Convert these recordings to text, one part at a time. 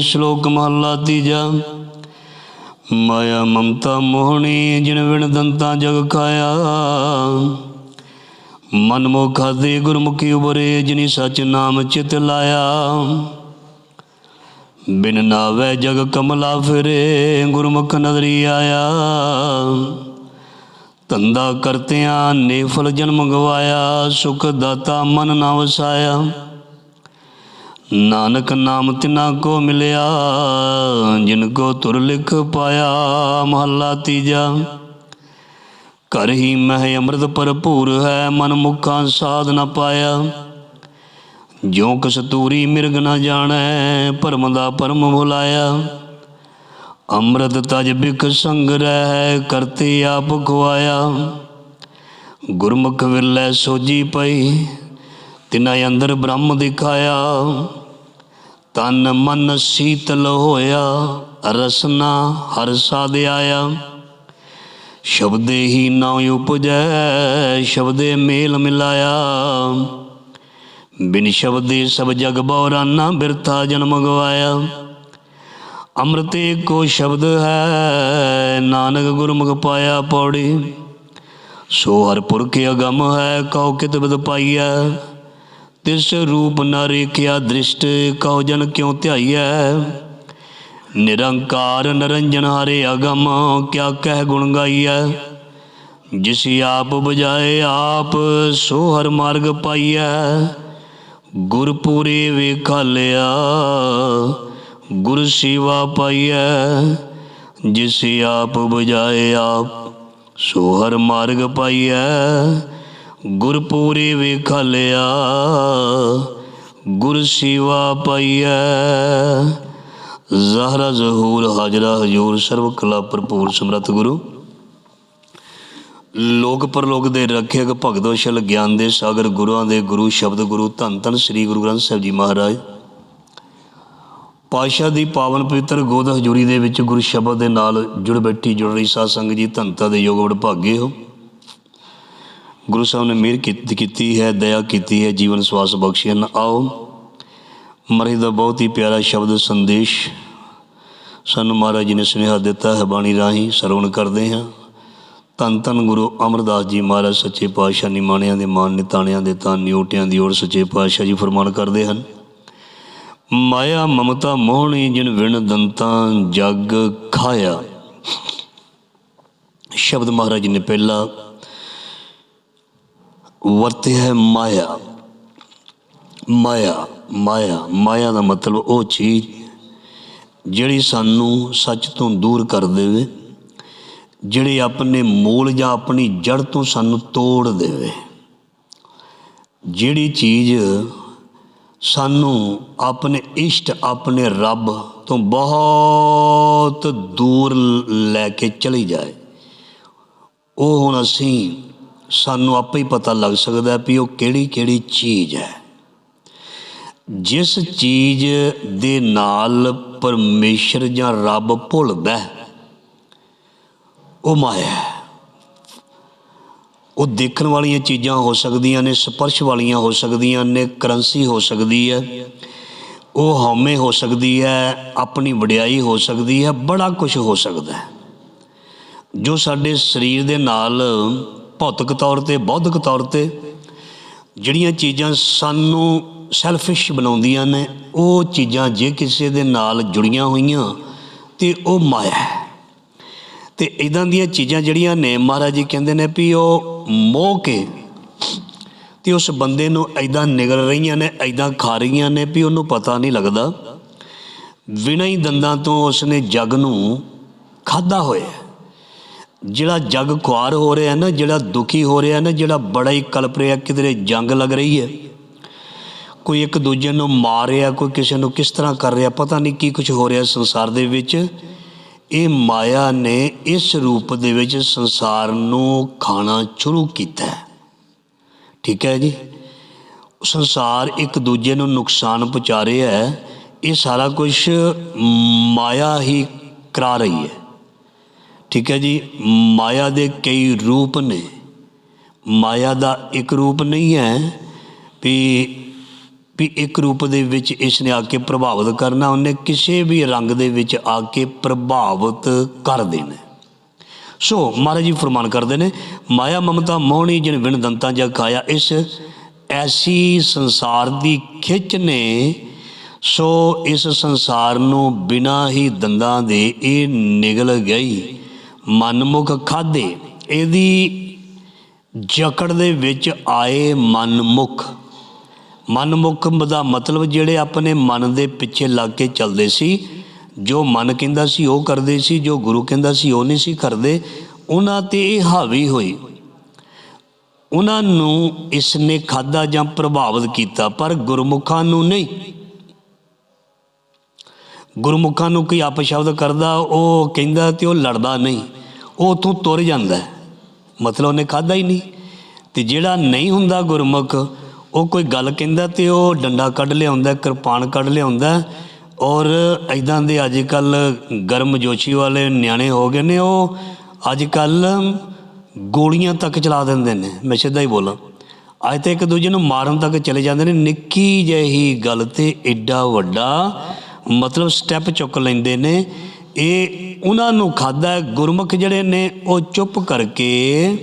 ਸ਼ਲੋਕ ਮਹਲਾ ਤੀਜਾ। ਮਾਇਆ ਮਮਤਾ ਮੋਹਣੀ ਜਿਨ ਵਿਣ ਦੰਤਾ ਜਗ ਖਾਇਆ। ਮਨ ਮੋਖ ਖਾਦੇ ਗੁਰਮੁਖੀ ਉਬਰੇ ਜਿਨੀ ਸਚ ਨਾਮ ਚਿਤ ਲਾਇਆ। ਬਿਨ ਨਾਵੇ ਜਗ ਕਮਲਾ ਫਿਰੇ ਗੁਰਮੁਖ ਨਦਰੀ ਆਇਆ। ਧੰਦਾ ਕਰਤਿਆਂ ਨੇਫਲ ਜਨਮ ਗਵਾਇਆ, ਸੁਖ ਦਾਤਾ ਮਨ ਨਾ ਵਸਾਇਆ। ਨਾਨਕ ਨਾਮ ਤਿਨਾ ਕੋ ਮਿਲਿਆ, ਜਿਨ ਕੋ ਤੁਰ ਲਿਖ ਪਾਇਆ ਮਹੱਲਾ ਤੀਜਾ। ਘਰ ਹੀ ਮਹਿ ਅੰਮ੍ਰਿਤ ਭਰਪੂਰ ਹੈ, ਮਨ ਮੁਖਾਂ ਸਾਧ ਨ ਪਾਇਆ। ਜਿਉ ਕਸਤੂਰੀ ਮਿਰਗ ਨ ਜਾਣੈ, ਭਰਮ ਦਾ ਪਰਮ ਭੁਲਾਇਆ। ਅੰਮ੍ਰਿਤ ਤਜ ਬਿਕ ਸੰਗ ਰਹਿ, ਕਰਤੇ ਆਪ ਖੁਆਇਆ। ਗੁਰਮੁਖ ਵਿਰਲੇ ਸੋਜੀ ਪਈ ਤਿਨਾ ਅੰਦਰ ਬ੍ਰਹਮ ਦਿਖਾਇਆ। ਤਨ ਮਨ ਸੀਤਲ ਹੋਇਆ, ਰਸਨਾ ਹਰ ਸਾਧ ਆਇਆ। ਸ਼ਬਦੇ ਹੀ ਨਾ ਉਪਜੈ, ਸ਼ਬਦੇ ਮੇਲ ਮਿਲਾਇਆ। ਬਿਨ ਸ਼ਬਦੇ ਸਭ ਜਗ ਬੌਰਾਨਾ ਬਿਰਥਾ ਜਨਮ ਗਵਾਇਆ। ਅੰਮ੍ਰਿਤੇ ਕੋ ਸ਼ਬਦ ਹੈ, ਨਾਨਕ ਗੁਰਮੁਖ ਪਾਇਆ ਪੌੜੀ। ਸੋ ਹਰ ਪੁਰਖ ਅਗਮ ਹੈ, ਕਉ ਕਿਤ ਬਿਦ ਪਾਈਐ। ਤਿਸ ਰੂਪ ਨਾ ਰੇਖਿਆ ਦ੍ਰਿਸ਼ਟ ਕਉ ਜਨ ਕਿਉ ਧਿਆਈਐ? ਨਿਰੰਕਾਰ ਨਰੰਜਨ ਹਰੇ ਅਗਮ, ਕਿਆ ਕਹਿ ਗੁਣ ਗਾਈਐ? ਜਿਸ ਆਪ ਬੁਝਾਏ ਆਪ, ਸੋ ਹਰ ਮਾਰਗ ਪਾਈਐ। ਗੁਰ ਪੂਰੇ ਵੇਖਾਲਿਆ ਗੁਰ ਸੇਵਾ ਪਾਈਐ। ਜਿਸ ਆਪ ਬੁਝਾਏ ਆਪ, ਸੋ ਹਰ ਮਾਰਗ ਪਾਈਐ। ਗੁਰ ਵੇਖ ਲਿਆ, ਗੁਰ ਸੇਵਾ ਪਾਈਐ। ਜ਼ਹਰਾ ਜ਼ਹੂਰ, ਹਾਜਰਾ ਹਜੂਰ, ਸਰਬ ਕਲਾ ਭਰਪੂਰ ਸਮਰਤ ਗੁਰੂ। ਲੋਕ ਪਰਲੋਕ ਦੇ ਰੱਖਿਅਕ ਭਗਤੋ ਸ਼ਲ ਗਿਆਨ ਦੇ ਸਾਗਰ ਗੁਰੂਆਂ ਦੇ ਗੁਰੂ ਸ਼ਬਦ ਗੁਰੂ ਧੰਨ ਧੰਨ ਸ੍ਰੀ ਗੁਰੂ ਗ੍ਰੰਥ ਸਾਹਿਬ ਜੀ ਮਹਾਰਾਜ। ਪਾਸ਼ਾ ਦੀ ਪਾਵਨ ਪਵਿੱਤਰ ਗੋਦ ਹਜੂਰੀ ਦੇ ਵਿੱਚ ਗੁਰੂ ਸ਼ਬਦ ਦੇ ਨਾਲ ਜੁੜ ਬੈਠੀ ਜੁੜ ਰਹੀ ਸਾਧ ਸੰਗਤ ਜੀ ਧੰਨਤਾ ਦੇ ਯੋਗ ਵਡਭਾਗੇ ਹੋ। ਗੁਰੂ ਸਾਹਿਬ ਨੇ ਮਿਹਰ ਕੀਤੀ ਕੀਤੀ ਹੈ, ਦਇਆ ਕੀਤੀ ਹੈ, ਜੀਵਨ ਸਵਾਸ ਬਖਸ਼ਿਆ ਆਓ ਮਰੇ ਦਾ ਬਹੁਤ ਹੀ ਪਿਆਰਾ ਸ਼ਬਦ ਸੰਦੇਸ਼ ਸਾਨੂੰ ਮਹਾਰਾਜ ਜੀ ਨੇ ਸੁਨੇਹਾ ਦਿੱਤਾ ਹੈ, ਬਾਣੀ ਰਾਹੀਂ ਸਰਵਣ ਕਰਦੇ ਹਾਂ। ਧੰਨ ਧੰਨ ਗੁਰੂ ਅਮਰਦਾਸ ਜੀ ਮਹਾਰਾਜ ਸੱਚੇ ਪਾਤਸ਼ਾਹ ਨਿਮਾਣਿਆਂ ਦੇ ਮਾਨ ਨਿਤਾਣਿਆਂ ਦੇ ਤਾਂ ਨਿਉਟਿਆਂ ਦੀ ਔਰ ਸੱਚੇ ਪਾਤਸ਼ਾਹ ਜੀ ਫਰਮਾਨ ਕਰਦੇ ਹਨ। ਮਾਇਆ ਮਮਤਾ ਮੋਹਣੀ ਜਿਨ ਵਿਣ ਦੰਤਾਂ ਜਗ ਖਾਇਆ। ਸ਼ਬਦ ਮਹਾਰਾਜ ਜੀ ਨੇ ਪਹਿਲਾ ਵਰਤੇ ਹੈ ਮਾਇਆ। ਮਾਇਆ ਮਾਇਆ ਮਾਇਆ ਦਾ ਮਤਲਬ ਉਹ ਚੀਜ਼ ਜਿਹੜੀ ਸਾਨੂੰ ਸੱਚ ਤੋਂ ਦੂਰ ਕਰ ਦੇਵੇ, ਜਿਹੜੀ ਆਪਣੇ ਮੂਲ ਜਾਂ ਆਪਣੀ ਜੜ ਤੋਂ ਸਾਨੂੰ ਤੋੜ ਦੇਵੇ। ਜਿਹੜੀ ਚੀਜ਼ ਸਾਨੂੰ ਆਪਣੇ ਇਸ਼ਟ, ਆਪਣੇ ਰੱਬ ਤੋਂ ਬਹੁਤ ਦੂਰ ਲੈ ਕੇ ਚਲੀ ਜਾਏ, ਉਹ ਹੁਣ ਅਸੀਂ ਸਾਨੂੰ ਆਪੇ ਹੀ ਪਤਾ ਲੱਗ ਸਕਦਾ ਵੀ ਉਹ ਕਿਹੜੀ ਕਿਹੜੀ ਚੀਜ਼ ਹੈ ਜਿਸ ਚੀਜ਼ ਦੇ ਨਾਲ ਪਰਮੇਸ਼ਰ ਜਾਂ ਰੱਬ ਭੁੱਲਦਾ ਉਹ ਮਾਇਆ ਹੈ। ਉਹ ਦੇਖਣ ਵਾਲੀਆਂ ਚੀਜ਼ਾਂ ਹੋ ਸਕਦੀਆਂ ਨੇ, ਸਪਰਸ਼ ਵਾਲੀਆਂ ਹੋ ਸਕਦੀਆਂ ਨੇ, ਕਰੰਸੀ ਹੋ ਸਕਦੀ ਹੈ, ਉਹ ਹਉਮੈ ਹੋ ਸਕਦੀ ਹੈ, ਆਪਣੀ ਵਡਿਆਈ ਹੋ ਸਕਦੀ ਹੈ, ਬੜਾ ਕੁਝ ਹੋ ਸਕਦਾ ਹੈ ਜੋ ਸਾਡੇ ਸਰੀਰ ਦੇ ਨਾਲ ਭੌਤਿਕ ਤੌਰ ਤੇ, ਬੌਧਿਕ ਤੌਰ ਤੇ ਜਿਹੜੀਆਂ ਚੀਜ਼ਾਂ ਸਾਨੂੰ ਸੈਲਫਿਸ਼ ਬਣਾਉਂਦੀਆਂ ਨੇ, ਉਹ ਚੀਜ਼ਾਂ ਜੇ ਕਿਸੇ ਦੇ ਨਾਲ ਜੁੜੀਆਂ ਹੋਈਆਂ ਤੇ ਉਹ ਮਾਇਆ ਹੈ। ਤੇ ਇਦਾਂ ਦੀਆਂ ਚੀਜ਼ਾਂ ਜਿਹੜੀਆਂ ਨੇ, ਮਹਾਰਾਜ ਜੀ ਕਹਿੰਦੇ ਨੇ ਵੀ ਉਹ ਮੋਹ ਕੇ ਤੇ ਉਸ ਬੰਦੇ ਨੂੰ ਐਦਾਂ ਨਿਗਲ ਰਹੀਆਂ ਨੇ ਐਦਾਂ ਖਾ ਰਹੀਆਂ ਨੇ ਵੀ ਉਹਨੂੰ ਪਤਾ ਨਹੀਂ ਲੱਗਦਾ। ਬਿਨਾਂ ਹੀ ਦੰਦਾਂ ਤੋਂ ਉਸਨੇ ਜਗ ਨੂੰ ਖਾਦਾ ਹੋਇਆ ਜਿਹੜਾ ਜੱਗ ਖੁਆਰ ਹੋ ਰਿਹਾ ਨਾ, ਜਿਹੜਾ ਦੁਖੀ ਹੋ ਰਿਹਾ ਨਾ, ਜਿਹੜਾ ਬੜਾ ਹੀ ਕਲਪ ਰਿਹਾ, ਕਿਧਰੇ ਜੰਗ ਲੱਗ ਰਹੀ ਹੈ। ਕੋਈ ਇੱਕ ਦੂਜੇ ਨੂੰ ਮਾਰ ਰਿਹਾ, ਕੋਈ ਕਿਸੇ ਨੂੰ ਕਿਸ ਤਰ੍ਹਾਂ ਕਰ ਰਿਹਾ, ਪਤਾ ਨਹੀਂ ਕੀ ਕੁਝ ਹੋ ਰਿਹਾ ਸੰਸਾਰ ਦੇ ਵਿੱਚ। ਇਹ ਮਾਇਆ ਨੇ ਇਸ ਰੂਪ ਦੇ ਵਿੱਚ ਸੰਸਾਰ ਨੂੰ ਖਾਣਾ ਸ਼ੁਰੂ ਕੀਤਾ। ਠੀਕ ਹੈ ਜੀ? ਸੰਸਾਰ ਇੱਕ ਦੂਜੇ ਨੂੰ ਨੁਕਸਾਨ ਪਹੁੰਚਾ ਰਿਹਾ ਹੈ। ਇਹ ਸਾਰਾ ਕੁਝ ਮਾਇਆ ਹੀ ਕਰਾ ਰਹੀ ਹੈ। ਠੀਕ ਹੈ ਜੀ, ਮਾਇਆ ਦੇ ਕਈ ਰੂਪ ਨੇ। ਮਾਇਆ ਦਾ ਇੱਕ ਰੂਪ ਨਹੀਂ ਹੈ ਵੀ ਵੀ ਇੱਕ ਰੂਪ ਦੇ ਵਿੱਚ ਇਸ ਨੇ ਆ ਕੇ ਪ੍ਰਭਾਵਿਤ ਕਰਨਾ, ਉਹਨੇ ਕਿਸੇ ਵੀ ਰੰਗ ਦੇ ਵਿੱਚ ਆ ਕੇ ਪ੍ਰਭਾਵਿਤ ਕਰ ਦੇਣਾ। ਸੋ ਮਹਾਰਾਜ ਜੀ ਫਰਮਾਨ ਕਰਦੇ ਨੇ, ਮਾਇਆ ਮਮਤਾ ਮੋਹਣੀ ਜਿਨ ਵਿਣ ਦੰਤਾਂ ਜਾਂ ਖਾਇਆ, ਇਸ ਐਸੀ ਸੰਸਾਰ ਦੀ ਖਿੱਚ ਨੇ, ਸੋ ਇਸ ਸੰਸਾਰ ਨੂੰ ਬਿਨਾ ਹੀ ਦੰਦਾਂ ਦੇ ਇਹ ਨਿਗਲ ਗਈ। ਮਨਮੁਖ ਖਾਦੇ ਇਹਦੀ ਜਕੜ ਦੇ ਵਿੱਚ ਆਏ ਮਨਮੁਖ। ਮਨਮੁਖ ਦਾ ਮਤਲਬ ਜਿਹੜੇ ਆਪਣੇ ਮਨ ਦੇ ਪਿੱਛੇ ਲੱਗ ਕੇ ਚੱਲਦੇ ਸੀ, ਜੋ ਮਨ ਕਹਿੰਦਾ ਸੀ ਉਹ ਕਰਦੇ ਸੀ, ਜੋ ਗੁਰੂ ਕਹਿੰਦਾ ਸੀ ਉਹ ਨਹੀਂ ਸੀ ਕਰਦੇ, ਉਹਨਾਂ ਤੇ ਇਹ ਹਾਵੀ ਹੋਈ। ਉਹਨਾਂ ਨੂੰ ਇਸ ਨੇ ਖਾਦਾ ਜਾਂ ਪ੍ਰਭਾਵਿਤ ਕੀਤਾ, ਪਰ ਗੁਰਮੁਖਾਂ ਨੂੰ ਨਹੀਂ। ਗੁਰਮੁਖਾਂ ਨੂੰ ਕੋਈ ਅਪਸ਼ਬਦ ਕਰਦਾ, ਉਹ ਕਹਿੰਦਾ ਤੇ ਉਹ ਲੜਦਾ ਨਹੀਂ। ਉਹ ਉਥੋਂ ਤੁਰ ਜਾਂਦਾ ਮਤਲਬ ਉਹਨੇ ਖਾਦਾ ਹੀ ਨਹੀਂ। ਤੇ ਜਿਹੜਾ ਨਹੀਂ ਹੁੰਦਾ ਗੁਰਮੁਖ, ਉਹ ਕੋਈ ਗੱਲ ਕਹਿੰਦਾ ਤੇ ਉਹ ਡੰਡਾ ਕੱਢ ਲਿਆਉਂਦਾ, ਕਿਰਪਾਨ ਕੱਢ ਲਿਆਉਂਦਾ। ਔਰ ਐਦਾਂ ਦੇ ਅੱਜ ਕੱਲ ਗਰਮ ਜੋਸ਼ੀ ਵਾਲੇ ਨਿਆਣੇ ਹੋ ਗਏ ਨੇ, ਉਹ ਅੱਜ ਕੱਲ ਗੋਲੀਆਂ ਤੱਕ ਚਲਾ ਦਿੰਦੇ ਨੇ। ਮੈਂ ਸਿੱਧਾ ਹੀ ਬੋਲਾਂ। ਅੱਜ ਤੇ ਇੱਕ ਦੂਜੇ ਨੂੰ ਮਾਰਨ ਤੱਕ ਚਲੇ ਜਾਂਦੇ ਨੇ। ਨਿੱਕੀ ਜਿਹੀ ਗੱਲ ਤੇ ਐਡਾ ਵੱਡਾ ਮਤਲਬ ਸਟੈਪ ਚੁੱਕ ਲੈਂਦੇ ਨੇ। ਇਹ ਉਹਨਾਂ ਨੂੰ ਖਾਦਾ ਗੁਰਮੁਖ ਜਿਹੜੇ ਨੇ, ਉਹ ਚੁੱਪ ਕਰਕੇ